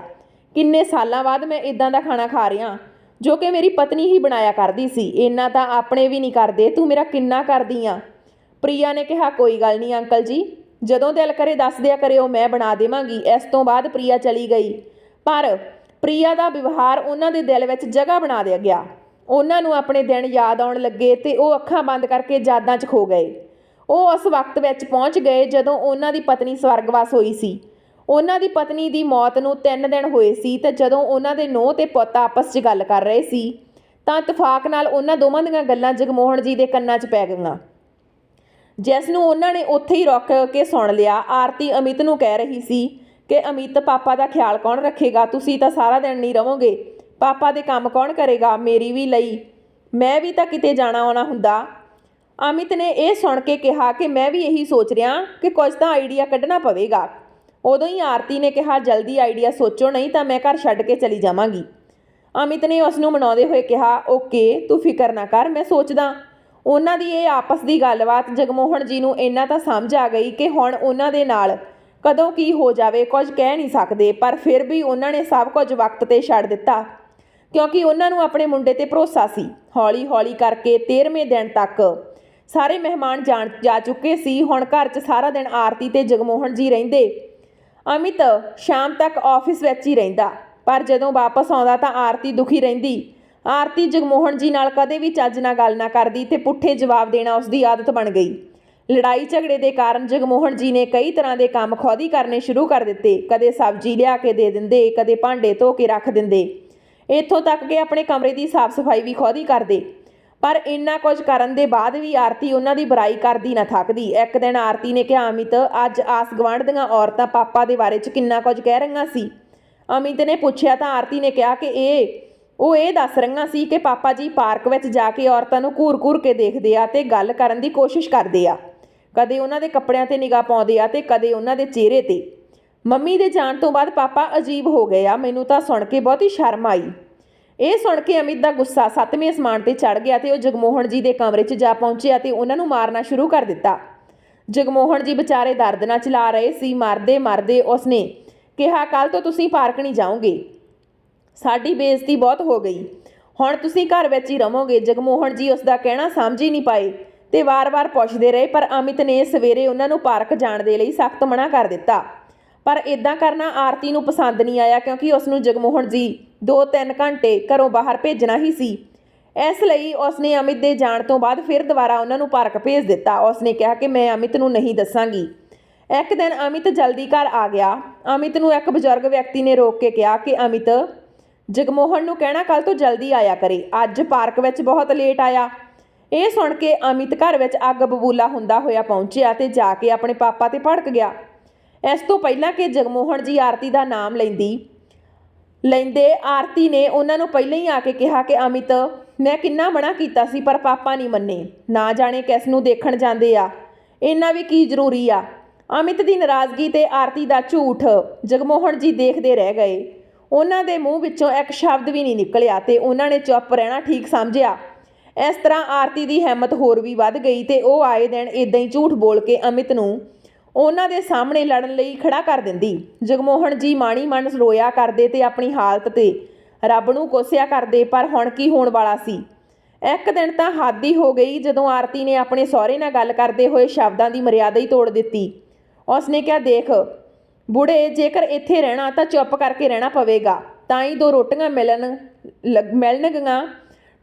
ਕਿੰਨੇ ਸਾਲਾਂ ਬਾਅਦ ਮੈਂ ਇਦਾਂ ਦਾ ਖਾਣਾ ਖਾ ਰਿਹਾ। ਜੋ ਕਿ ਮੇਰੀ ਪਤਨੀ ਹੀ ਬਣਾਇਆ ਕਰਦੀ ਸੀ। ਇੰਨਾ ਤਾਂ ਆਪਣੇ ਵੀ ਨਹੀਂ ਕਰਦੇ, ਤੂੰ ਮੇਰਾ ਕਿੰਨਾ ਕਰਦੀ ਆ? ਪ੍ਰਿਆ ਨੇ ਕਿਹਾ, ਕੋਈ ਗੱਲ ਨਹੀਂ ਅੰਕਲ ਜੀ, ਜਦੋਂ ਦਿਲ ਕਰੇ ਦੱਸ ਦਿਆ ਕਰਿਓ ਮੈਂ ਬਣਾ ਦੇਵਾਂਗੀ। ਇਸ ਤੋਂ ਬਾਅਦ ਪ੍ਰਿਆ ਚਲੀ ਗਈ। ਪਰ ਪ੍ਰਿਆ ਦਾ ਵਿਵਹਾਰ ਉਹਨਾਂ ਦੇ ਦਿਲ ਵਿੱਚ ਜਗ੍ਹਾ ਬਣਾ ਦਿਆ ਗਿਆ। ਉਹਨਾਂ ਨੂੰ ਆਪਣੇ ਦਿਨ ਯਾਦ ਆਉਣ ਲੱਗੇ ਤੇ ਉਹ ਅੱਖਾਂ ਬੰਦ ਕਰਕੇ ਯਾਦਾਂ 'ਚ ਖੋ ਗਏ। ਉਹ ਉਸ ਵਕਤ ਵਿੱਚ ਪਹੁੰਚ ਗਏ ਜਦੋਂ ਉਹਨਾਂ ਦੀ ਪਤਨੀ ਸਵਰਗਵਾਸ ਹੋਈ ਸੀ। ਉਹਨਾਂ ਦੀ ਪਤਨੀ ਦੀ ਮੌਤ ਨੂੰ 3 ਦਿਨ ਹੋਏ ਸੀ ਤੇ ਜਦੋਂ ਉਹਨਾਂ ਦੇ ਨੂੰਹ ਤੇ ਪੁੱਤ ਆਪਸ 'ਚ ਗੱਲ ਕਰ ਰਹੇ ਸੀ, ਤਾਂ ਇਤਫਾਕ ਨਾਲ ਉਹਨਾਂ ਦੋਵਾਂ ਦੀਆਂ ਗੱਲਾਂ ਜਗਮੋਹਨ ਜੀ ਦੇ ਕੰਨਾਂ 'ਚ ਪੈ ਗਈਆਂ। ਜਿਸ ਨੂੰ ਉਹਨਾਂ ਨੇ ਉੱਥੇ ਹੀ ਰੁਕ ਕੇ ਸੁਣ ਲਿਆ, ਆਰਤੀ ਅਮਿਤ ਨੂੰ ਕਹਿ ਰਹੀ ਸੀ ਕਿ, ਅਮਿਤ, ਪਾਪਾ ਦਾ ਖਿਆਲ ਕੌਣ ਰੱਖੇਗਾ? ਤੁਸੀਂ ਤਾਂ ਸਾਰਾ ਦਿਨ ਨਹੀਂ ਰਹੋਗੇ ਪਾਪਾ ਦੇ ਕੰਮ ਕੌਣ ਕਰੇਗਾ? ਮੇਰੀ ਵੀ ਲਈ। ਮੈਂ ਵੀ ਤਾਂ ਕਿਤੇ ਜਾਣਾ ਆਉਣਾ ਹੁੰਦਾ। ਅਮਿਤ ਨੇ ਇਹ ਸੁਣ ਕੇ ਕਿਹਾ ਕਿ, ਮੈਂ ਵੀ ਇਹੀ ਸੋਚ ਰਿਹਾ ਕਿ ਕੁਝ ਤਾਂ ਆਈਡੀਆ ਕੱਢਣਾ ਪਵੇਗਾ। ਉਦੋਂ ਹੀ ਆਰਤੀ ਨੇ ਕਿਹਾ, ਜਲਦੀ ਆਈਡੀਆ ਸੋਚੋ, ਨਹੀਂ ਤਾਂ ਮੈਂ ਘਰ ਛੱਡ ਕੇ ਚਲੀ ਜਾਵਾਂਗੀ। ਅਮਿਤ ਨੇ ਉਸ ਨੂੰ ਮਨਾਉਂਦੇ ਹੋਏ ਕਿਹਾ, ਓਕੇ, ਤੂੰ ਫਿਕਰ ਨਾ ਕਰ, ਮੈਂ ਸੋਚਦਾ। ਉਹਨਾਂ ਦੀ ਇਹ ਆਪਸ ਦੀ ਗੱਲਬਾਤ ਜਗਮੋਹਨ ਜੀ ਨੂੰ ਇੰਨਾ ਤਾਂ ਸਮਝ ਆ ਗਈ ਕਿ ਹੁਣ ਉਹਨਾਂ ਦੇ ਨਾਲ ਕਦੋਂ ਕੀ ਹੋ ਜਾਵੇ, ਕੁਝ ਕਹਿ ਨਹੀਂ ਸਕਦੇ, ਪਰ ਫਿਰ ਵੀ ਉਹਨਾਂ ਨੇ ਸਭ ਕੁਝ ਵਕਤ ਤੇ ਛੱਡ ਦਿੱਤਾ, ਕਿਉਂਕਿ ਉਹਨਾਂ ਨੂੰ ਆਪਣੇ ਮੁੰਡੇ ਤੇ ਭਰੋਸਾ ਸੀ। ਹੌਲੀ-ਹੌਲੀ ਕਰਕੇ 13ਵੇਂ ਦਿਨ ਤੱਕ ਸਾਰੇ ਮਹਿਮਾਨ ਜਾਣ, ਜਾ ਚੁੱਕੇ ਸੀ। ਹੁਣ ਘਰ 'ਚ ਸਾਰਾ ਦਿਨ ਆਰਤੀ ਤੇ ਜਗਮੋਹਨ ਜੀ ਰਹਿੰਦੇ। ਅਮਿਤ, ਸ਼ਾਮ ਤੱਕ ਆਫਿਸ ਵਿੱਚ ਹੀ ਰਹਿੰਦਾ। ਪਰ ਜਦੋਂ ਵਾਪਸ ਆਉਂਦਾ ਤਾਂ ਆਰਤੀ ਦੁਖੀ ਰਹਿੰਦੀ। ਆਰਤੀ ਜਗਮੋਹਨ ਜੀ ਨਾਲ ਕਦੇ ਵੀ ਚੱਜ ਨਾਲ ਗੱਲ ਨਾ ਕਰਦੀ ਤੇ ਪੁੱਠੇ ਜਵਾਬ ਦੇਣਾ ਉਸ ਦੀ ਆਦਤ ਬਣ ਗਈ। ਲੜਾਈ ਝਗੜੇ ਦੇ ਕਾਰਨ ਜਗਮੋਹਨ ਜੀ ਨੇ ਕਈ ਤਰ੍ਹਾਂ ਦੇ ਕੰਮ ਖੁਦ ਹੀ ਕਰਨੇ ਸ਼ੁਰੂ ਕਰ ਦਿੱਤੇ। ਕਦੇ ਸਬਜ਼ੀ ਲਿਆ ਕੇ ਦੇ ਦਿੰਦੇ, ਕਦੇ ਭਾਂਡੇ ਧੋ ਕੇ ਰੱਖ ਦਿੰਦੇ। ਇੱਥੋਂ ਤੱਕ ਕਿ ਆਪਣੇ ਕਮਰੇ ਦੀ ਸਾਫ਼ ਸਫ਼ਾਈ ਵੀ ਖੁਦ ਹੀ ਕਰਦੇ। ਪਰ ਇੰਨਾ ਕੁਝ ਕਰਨ ਦੇ ਬਾਅਦ ਵੀ ਆਰਤੀ ਉਹਨਾਂ ਦੀ ਬੁਰਾਈ ਕਰਦੀ ਨਾ ਥੱਕਦੀ। ਇੱਕ ਦਿਨ ਆਰਤੀ ਨੇ ਕਿਹਾ, ਅਮਿਤ, ਅੱਜ ਆਸ ਗਵਾਂਢ ਦੀਆਂ ਔਰਤਾਂ ਪਾਪਾ ਦੇ ਬਾਰੇ 'ਚ ਕਿੰਨਾ ਕੁਝ ਕਹਿ ਰਹੀਆਂ ਸੀ? ਅਮਿਤ ਨੇ ਪੁੱਛਿਆ ਤਾਂ ਆਰਤੀ ਨੇ ਕਿਹਾ ਕਿ ਇਹ, ਉਹ ਇਹ ਦੱਸ ਰਹੀਆਂ ਸੀ ਕਿ ਪਾਪਾ ਜੀ ਪਾਰਕ ਵਿੱਚ ਜਾ ਕੇ ਔਰਤਾਂ ਨੂੰ ਘੂਰ-ਘੂਰ ਕੇ ਦੇਖਦੇ ਆ ਤੇ ਗੱਲ ਕਰਨ ਦੀ ਕੋਸ਼ਿਸ਼ ਕਰਦੇ ਆ। ਕਦੇ ਉਹਨਾਂ ਦੇ ਕੱਪੜਿਆਂ ਤੇ ਨਿਗਾਹ ਪਾਉਂਦੇ ਆ ਤੇ ਕਦੇ ਉਹਨਾਂ ਦੇ ਚਿਹਰੇ ਤੇ। ਮੰਮੀ ਦੇ ਜਾਣ ਤੋਂ ਬਾਅਦ ਪਾਪਾ ਅਜੀਬ ਹੋ ਗਏ ਆ। ਮੈਨੂੰ ਤਾਂ ਸੁਣ ਕੇ ਬਹੁਤੀ ਸ਼ਰਮ ਆਈ। ਇਹ ਸੁਣ ਕੇ ਅਮਿਤ ਦਾ ਗੁੱਸਾ ਸੱਤਵੇਂ ਅਸਮਾਨ ਤੇ ਚੜ ਗਿਆ ਤੇ ਉਹ ਜਗਮੋਹਨ ਜੀ ਦੇ ਕਮਰੇ 'ਚ ਜਾ ਪਹੁੰਚਿਆ ਤੇ ਉਹਨਾਂ ਨੂੰ ਮਾਰਨਾ ਸ਼ੁਰੂ ਕਰ ਦਿੱਤਾ। ਜਗਮੋਹਨ ਜੀ ਵਿਚਾਰੇ ਦਰਦ ਨਾਲ ਚਲਾ ਰਹੇ ਸੀ, ਮਰਦੇ ਮਰਦੇ ਉਸਨੇ ਕਿਹਾ ਕੱਲ ਤੋਂ ਤੁਸੀਂ ਪਾਰਕ ਨਹੀਂ ਜਾਓਗੇ। ਸਾਡੀ ਬੇਇੱਜ਼ਤੀ ਬਹੁਤ ਹੋ ਗਈ। ਹੁਣ ਤੁਸੀਂ ਘਰ ਵਿੱਚ ਹੀ ਰਹੋਗੇ। ਜਗਮੋਹਨ ਜੀ ਉਸ ਦਾ ਕਹਿਣਾ ਸਮਝ ਹੀ ਨਹੀਂ ਪਾਏ ਤੇ ਵਾਰ-ਵਾਰ ਪੁੱਛਦੇ ਰਹੇ, ਪਰ ਅਮਿਤ ਨੇ ਸਵੇਰੇ ਉਹਨਾਂ ਨੂੰ ਪਾਰਕ ਜਾਣ ਦੇ ਲਈ ਸਖਤ ਮਨਾ ਕਰ ਦਿੱਤਾ। ਪਰ ਇਦਾਂ ਕਰਨਾ ਆਰਤੀ ਨੂੰ ਪਸੰਦ ਨਹੀਂ ਆਇਆ ਕਿਉਂਕਿ ਉਸ ਨੂੰ ਜਗਮੋਹਨ ਜੀ 2-3 ਘੰਟੇ ਘਰੋਂ ਬਾਹਰ ਭੇਜਣਾ ਹੀ ਸੀ। ਇਸ ਲਈ ਉਸਨੇ ਅਮਿਤ ਦੇ ਜਾਣ ਤੋਂ ਬਾਅਦ ਫਿਰ ਦੁਬਾਰਾ ਉਹਨਾਂ ਨੂੰ ਪਾਰਕ ਭੇਜ ਦਿੱਤਾ। ਉਸਨੇ ਕਿਹਾ ਕਿ ਮੈਂ ਅਮਿਤ ਨੂੰ ਨਹੀਂ ਦੱਸਾਂਗੀ। ਇੱਕ ਦਿਨ ਅਮਿਤ ਜਲਦੀ ਘਰ ਆ ਗਿਆ। ਅਮਿਤ ਨੂੰ ਇੱਕ ਬਜ਼ੁਰਗ ਵਿਅਕਤੀ ਨੇ ਰੋਕ ਕੇ ਕਿਹਾ ਕਿ ਅਮਿਤ, ਜਗਮੋਹਨ ਨੂੰ ਕਹਿਣਾ ਕੱਲ ਤੋਂ ਜਲਦੀ ਆਇਆ ਕਰੇ। ਅੱਜ ਪਾਰਕ ਵਿੱਚ ਬਹੁਤ ਲੇਟ ਆਇਆ। ਇਹ ਸੁਣ ਕੇ ਅਮਿਤ ਘਰ ਵਿੱਚ ਅੱਗ ਬਬੂਲਾ ਹੁੰਦਾ ਹੋਇਆ ਪਹੁੰਚਿਆ ਤੇ ਜਾ ਕੇ ਆਪਣੇ ਪਾਪਾ ਤੇ ਭੜਕ ਗਿਆ। ਇਸ ਤੋਂ ਪਹਿਲਾਂ ਕਿ ਜਗਮੋਹਨ ਜੀ ਆਰਤੀ ਦਾ ਨਾਮ ਲੈਂਦੀ ਲੈਂਦੇ ਆਰਤੀ ਨੇ ਉਹਨਾਂ ਨੂੰ ਪਹਿਲਾਂ ਹੀ ਆ ਕੇ ਕਿਹਾ ਕਿ ਅਮਿਤ, ਮੈਂ ਕਿੰਨਾ ਮਨਾ ਕੀਤਾ ਸੀ ਪਰ ਪਾਪਾ ਨਹੀਂ ਮੰਨੇ। ਨਾ ਜਾਣੇ ਕਿਸ ਨੂੰ ਦੇਖਣ ਜਾਂਦੇ ਆ। ਇੰਨਾ ਵੀ ਕੀ ਜ਼ਰੂਰੀ ਆ? ਅਮਿਤ ਦੀ ਨਾਰਾਜ਼ਗੀ ਤੇ ਆਰਤੀ ਦਾ ਝੂਠ ਜਗਮੋਹਨ ਜੀ ਦੇਖਦੇ ਰਹਿ ਗਏ। ਉਹਨਾਂ ਦੇ ਮੂੰਹ ਵਿੱਚੋਂ ਇੱਕ ਸ਼ਬਦ ਵੀ ਨਹੀਂ ਨਿਕਲਿਆ ਤੇ ਉਹਨਾਂ ਨੇ ਚੁੱਪ ਰਹਿਣਾ ਠੀਕ ਸਮਝਿਆ। ਇਸ ਤਰ੍ਹਾਂ ਆਰਤੀ ਦੀ ਹਿੰਮਤ ਹੋਰ ਵੀ ਵੱਧ ਗਈ ਤੇ ਉਹ ਆਏ ਦਿਨ ਇਦਾਂ ਹੀ ਝੂਠ ਬੋਲ ਕੇ ਅਮਿਤ ਨੂੰ ਉਹਨਾਂ ਦੇ ਸਾਹਮਣੇ ਲੜਨ ਲਈ ਖੜਾ ਕਰ ਦਿੰਦੀ। ਜਗਮੋਹਨ ਜੀ ਮਾਣੀ ਮਨ ਰੋਇਆ ਕਰਦੇ ਤੇ ਆਪਣੀ ਹਾਲਤ ਤੇ ਰੱਬ ਨੂੰ ਕੋਸਿਆ ਕਰਦੇ, ਪਰ ਹੁਣ ਕੀ ਹੋਣ ਵਾਲਾ ਸੀ? ਇੱਕ ਦਿਨ ਤਾਂ ਹਾਦੀ ਹੋ ਗਈ ਜਦੋਂ ਆਰਤੀ ਨੇ ਆਪਣੇ ਸਹੁਰੇ ਨਾਲ ਗੱਲ ਕਰਦੇ ਹੋਏ ਸ਼ਬਦਾਂ ਦੀ ਮਰਿਆਦਾ ਹੀ ਤੋੜ ਦਿੱਤੀ। ਉਸਨੇ ਕਿਹਾ, ਦੇਖ, ਬੁੜੇ, ਜੇਕਰ ਇੱਥੇ ਰਹਿਣਾ ਤਾਂ ਚੁੱਪ ਕਰਕੇ ਰਹਿਣਾ ਪਵੇਗਾ, ਤਾਂ ਹੀ ਦੋ ਰੋਟੀਆਂ ਮਿਲਣ ਲੱਗ- ਮਿਲਣਗੀਆਂ।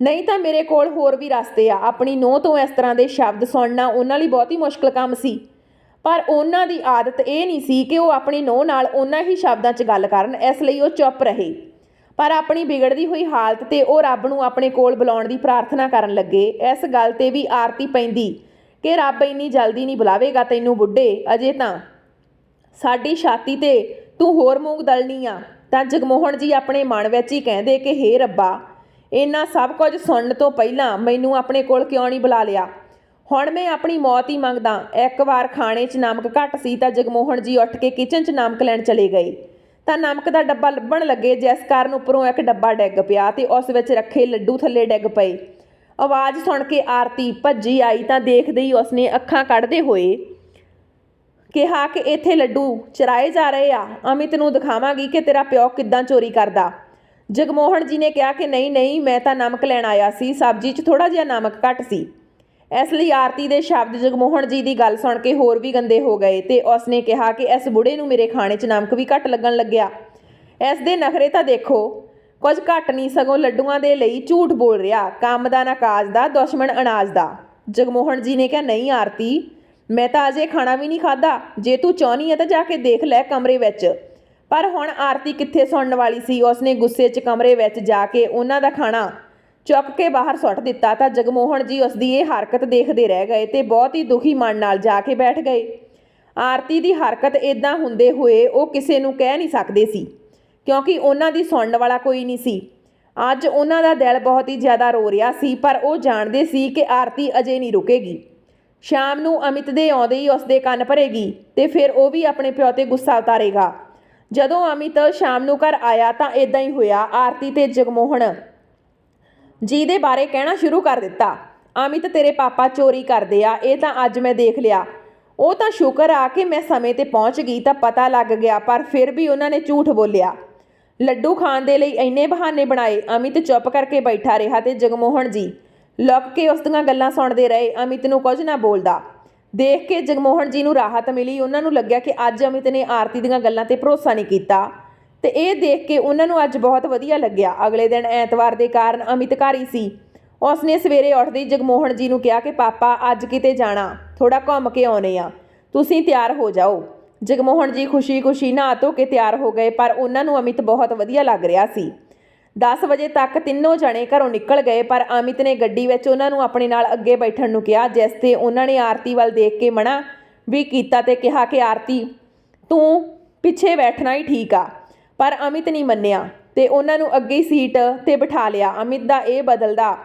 ਨਹੀਂ ਤਾਂ ਮੇਰੇ ਕੋਲ ਹੋਰ ਵੀ ਰਸਤੇ ਆ। ਆਪਣੀ ਨੋਹ ਤੋਂ ਇਸ ਤਰ੍ਹਾਂ ਦੇ ਸ਼ਬਦ ਸੁਣਨਾ ਉਹਨਾਂ ਲਈ ਬਹੁਤੀ ਮੁਸ਼ਕਲ ਕੰਮ ਸੀ। ਪਰ ਉਹਨਾਂ ਦੀ ਆਦਤ ਇਹ ਨਹੀਂ ਸੀ ਕਿ ਉਹ ਆਪਣੀ ਨੋਹ ਨਾਲ ਉਹਨਾਂ ਹੀ ਸ਼ਬਦਾਂ 'ਚ ਗੱਲ ਕਰਨ, ਇਸ ਲਈ ਉਹ ਚੁੱਪ ਰਹੇ। ਪਰ ਆਪਣੀ ਵਿਗੜਦੀ ਹੋਈ ਹਾਲਤ ਤੇ ਉਹ ਰੱਬ ਨੂੰ ਆਪਣੇ ਕੋਲ ਬੁਲਾਉਣ ਦੀ ਪ੍ਰਾਰਥਨਾ ਕਰਨ ਲੱਗੇ। ਇਸ ਗੱਲ ਤੇ ਵੀ ਆਰਤੀ ਪੈਂਦੀ ਕਿ ਰੱਬ ਇੰਨੀ ਜਲਦੀ ਨਹੀਂ ਬੁਲਾਵੇਗਾ ਤੈਨੂੰ ਬੁੱਢੇ, ਅਜੇ ਤਾਂ ਸਾਡੀ ਛਾਤੀ ਤੇ ਤੂੰ ਹੋਰ ਮੂੰਗ ਦਲਣੀ ਆ। ਤਾਂ ਜਗਮੋਹਨ ਜੀ ਆਪਣੇ ਮਨ ਵਿੱਚ ਹੀ ਕਹਿੰਦੇ ਕਿ, ਹੇ ਰੱਬਾ, ਇਹਨਾਂ ਸਭ ਕੁਝ ਸੁਣਨ ਤੋਂ ਪਹਿਲਾਂ ਮੈਨੂੰ ਆਪਣੇ ਕੋਲ ਕਿਉਂ ਨਹੀਂ ਬੁਲਾ ਲਿਆ? ਹੁਣ ਮੈਂ ਆਪਣੀ ਮੌਤ ਹੀ ਮੰਗਦਾ, ਇੱਕ ਵਾਰ ਖਾਣੇ 'ਚ ਨਮਕ ਘੱਟ ਸੀ ਤਾਂ ਜਗਮੋਹਨ ਜੀ ਉੱਠ ਕੇ ਕਿਚਨ 'ਚ ਨਮਕ ਲੈਣ ਚਲੇ ਗਏ। ਤਾਂ ਨਮਕ ਦਾ ਡੱਬਾ ਲੱਭਣ ਲੱਗੇ, ਜਿਸ ਕਾਰਨ ਉੱਪਰੋਂ ਇੱਕ ਡੱਬਾ ਡਿੱਗ ਪਿਆ ਤੇ ਉਸ ਵਿੱਚ ਰੱਖੇ ਲੱਡੂ ਥੱਲੇ ਡਿੱਗ ਪਏ। ਆਵਾਜ਼ ਸੁਣ ਕੇ ਆਰਤੀ ਭੱਜੀ ਆਈ ਤਾਂ ਦੇਖਦੇ ਹੀ ਉਸਨੇ ਅੱਖਾਂ ਕੱਢਦੇ ਹੋਏ ਕਿਹਾ ਕਿ ਇੱਥੇ ਲੱਡੂ ਚਰਾਏ ਜਾ ਰਹੇ ਆ, ਅਮਿਤ ਨੂੰ ਦਿਖਾਵਾਂਗੀ ਕਿ ਤੇਰਾ ਪਿਓ ਕਿੱਦਾਂ ਚੋਰੀ ਕਰਦਾ। ਜਗਮੋਹਨ ਜੀ ਨੇ ਕਿਹਾ ਕਿ ਨਹੀਂ ਨਹੀਂ, ਮੈਂ ਤਾਂ ਨਮਕ ਲੈਣ ਆਇਆ ਸੀ, ਸਬਜ਼ੀ 'ਚ ਥੋੜਾ ਜਿਹਾ ਨਮਕ ਘੱਟ ਸੀ। ਇਸ ਲਈ ਆਰਤੀ ਦੇ ਸ਼ਬਦ ਜਗਮੋਹਨ ਜੀ ਦੀ ਗੱਲ ਸੁਣ ਕੇ ਹੋਰ ਵੀ ਗੰਦੇ ਹੋ ਗਏ ਤੇ ਉਸਨੇ ਕਿਹਾ ਕਿ ਇਸ ਬੁੜੇ ਨੂੰ ਮੇਰੇ ਖਾਣੇ 'ਚ ਨਮਕ ਵੀ ਘੱਟ ਲੱਗਣ ਲੱਗਿਆ। ਇਸ ਦੇ ਨਖਰੇ ਤਾਂ ਦੇਖੋ, ਕੁਝ ਘੱਟ ਨਹੀਂ, ਸਗੋਂ ਲੱਡੂਆਂ ਦੇ ਲਈ ਝੂਠ ਬੋਲ ਰਿਹਾ, ਕੰਮ ਦਾ ਨਾ ਕਾਜ ਦਾ, ਦੁਸ਼ਮਣ ਅਨਾਜ ਦਾ। ਜਗਮੋਹਨ ਜੀ ਨੇ ਕਿਹਾ, ਨਹੀਂ ਆਰਤੀ, ਮੈਂ ਤਾਂ ਅਜੇ ਖਾਣਾ ਵੀ ਨਹੀਂ ਖਾਦਾ ਜੇ ਤੂੰ ਚਾਹਨੀ ਹੈ ਤਾਂ ਜਾ ਕੇ ਦੇਖ ਲੈ ਕਮਰੇ ਵਿੱਚ। ਪਰ ਹੁਣ ਆਰਤੀ ਕਿੱਥੇ ਸੁਣਨ ਵਾਲੀ ਸੀ? ਉਸਨੇ ਗੁੱਸੇ 'ਚ ਕਮਰੇ ਵਿੱਚ ਜਾ ਕੇ ਉਹਨਾਂ ਦਾ ਖਾਣਾ ਚੁੱਕ ਕੇ ਬਾਹਰ ਸੁੱਟ ਦਿੱਤਾ ਤਾਂ ਜਗਮੋਹਨ ਜੀ ਉਸ ਦੀ ਇਹ ਹਰਕਤ ਦੇਖਦੇ ਰਹਿ ਗਏ ਤੇ ਬਹੁਤ ਹੀ ਦੁਖੀ ਮਨ ਨਾਲ ਜਾ ਕੇ ਬੈਠ ਗਏ। ਆਰਤੀ ਦੀ ਹਰਕਤ ਇਦਾਂ ਹੁੰਦੇ ਹੋਏ ਉਹ ਕਿਸੇ ਨੂੰ ਕਹਿ ਨਹੀਂ ਸਕਦੇ ਸੀ, ਕਿਉਂਕਿ ਉਹਨਾਂ ਦੀ ਸੁਣਨ ਵਾਲਾ ਕੋਈ ਨਹੀਂ ਸੀ। ਅੱਜ ਉਹਨਾਂ ਦਾ ਦਿਲ ਬਹੁਤ ਹੀ ਜ਼ਿਆਦਾ ਰੋ ਰਿਹਾ ਸੀ, ਪਰ ਉਹ ਜਾਣਦੇ ਸੀ ਕਿ ਆਰਤੀ ਅਜੇ ਨਹੀਂ ਰੁਕੇਗੀ। ਸ਼ਾਮ ਨੂੰ ਅਮਿਤ ਦੇ ਆਉਂਦੇ ਹੀ ਉਸਦੇ ਕੰਨ ਭਰੇਗੀ ਤੇ ਫਿਰ ਉਹ ਵੀ ਆਪਣੇ ਪਿਓ ਤੇ ਗੁੱਸਾ ਉਤਾਰੇਗਾ। ਜਦੋਂ ਅਮਿਤ ਸ਼ਾਮ ਨੂੰ ਘਰ ਆਇਆ ਤਾਂ ਇਦਾਂ ਹੀ ਹੋਇਆ, ਆਰਤੀ ਤੇ ਜਗਮੋਹਨ ਜੀ ਦੇ ਬਾਰੇ ਕਹਿਣਾ ਸ਼ੁਰੂ ਕਰ ਦਿੱਤਾ। ਅਮਿਤ ਤੇਰੇ ਪਾਪਾ ਚੋਰੀ ਕਰਦੇ ਆ, ਇਹ ਤਾਂ ਅੱਜ ਮੈਂ ਦੇਖ ਲਿਆ। ਉਹ ਤਾਂ ਸ਼ੁਕਰ ਆ ਕਿ ਮੈਂ ਸਮੇਂ ਤੇ ਪਹੁੰਚ ਗਈ ਤਾਂ ਪਤਾ ਲੱਗ ਗਿਆ, ਪਰ ਫਿਰ ਵੀ ਉਹਨਾਂ ਨੇ ਝੂਠ ਬੋਲਿਆ। ਲੱਡੂ ਖਾਣ ਦੇ ਲਈ ਇੰਨੇ ਬਹਾਨੇ ਬਣਾਏ ਅਮਿਤ ਚੁੱਪ ਕਰਕੇ ਬੈਠਾ ਰਿਹਾ ਤੇ ਜਗਮੋਹਨ ਜੀ ਲੁੱਕ ਕੇ ਉਸ ਦੀਆਂ ਗੱਲਾਂ ਸੁਣਦੇ ਰਹੇ, ਅਮਿਤ ਨੂੰ ਕੁਝ ਨਾ ਬੋਲਦਾ। ਦੇਖ ਕੇ ਜਗਮੋਹਨ ਜੀ ਨੂੰ ਰਾਹਤ ਮਿਲੀ, ਉਹਨਾਂ ਨੂੰ ਲੱਗਿਆ ਕਿ ਅੱਜ ਅਮਿਤ ਨੇ ਆਰਤੀ ਦੀਆਂ ਗੱਲਾਂ ਤੇ ਭਰੋਸਾ ਨਹੀਂ ਕੀਤਾ। ਤੇ ਇਹ ਦੇਖ ਕੇ ਉਹਨਾਂ ਨੂੰ ਅੱਜ ਬਹੁਤ ਵਧੀਆ ਲੱਗਿਆ। ਅਗਲੇ ਦਿਨ ਐਤਵਾਰ ਦੇ ਕਾਰਨ ਅਮਿਤ ਘਰ ਹੀ ਸੀ। ਉਸਨੇ ਸਵੇਰੇ ਉੱਠਦੇ ਹੀ ਜਗਮੋਹਨ ਜੀ ਨੂੰ ਕਿਹਾ ਕਿ, ਪਾਪਾ, ਅੱਜ ਕਿਤੇ ਜਾਣਾ। ਥੋੜਾ ਘੁੰਮ ਕੇ ਆਉਨੇ ਆ ਤੁਸੀਂ ਤਿਆਰ ਹੋ ਜਾਓ। ਜਗਮੋਹਨ ਜੀ ਖੁਸ਼ੀ-ਖੁਸ਼ੀ ਨਹਾ ਧੋ ਕੇ ਤਿਆਰ ਹੋ ਗਏ, ਪਰ ਉਹਨਾਂ ਨੂੰ ਅਮਿਤ ਬਹੁਤ ਵਧੀਆ ਲੱਗ ਰਿਹਾ ਸੀ। 10 ਵਜੇ ਤੱਕ ਤਿੰਨੋਂ ਜਣੇ ਘਰੋਂ ਨਿਕਲ ਗਏ, ਪਰ ਅਮਿਤ ਨੇ ਗੱਡੀ ਵਿੱਚ ਉਹਨਾਂ ਨੂੰ ਆਪਣੇ ਨਾਲ ਅੱਗੇ ਬੈਠਣ ਨੂੰ ਕਿਹਾ, ਜਿਸ ਤੇ ਉਹਨਾਂ ਨੇ ਆਰਤੀ ਵੱਲ ਦੇਖ ਕੇ ਮਨਾ ਵੀ ਕੀਤਾ ਤੇ ਕਿਹਾ ਕਿ, ਆਰਤੀ, ਤੂੰ ਪਿੱਛੇ ਬੈਠਣਾ ਹੀ ਠੀਕ ਆ। ਪਰ ਅਮਿਤ ਨਹੀਂ ਮੰਨਿਆ ਤੇ ਉਹਨਾਂ ਨੂੰ ਅੱਗੇ ਹੀ ਸੀਟ ਤੇ ਬਿਠਾ ਲਿਆ। ਅਮਿਤ ਦਾ ਇਹ ਬਦਲਦਾ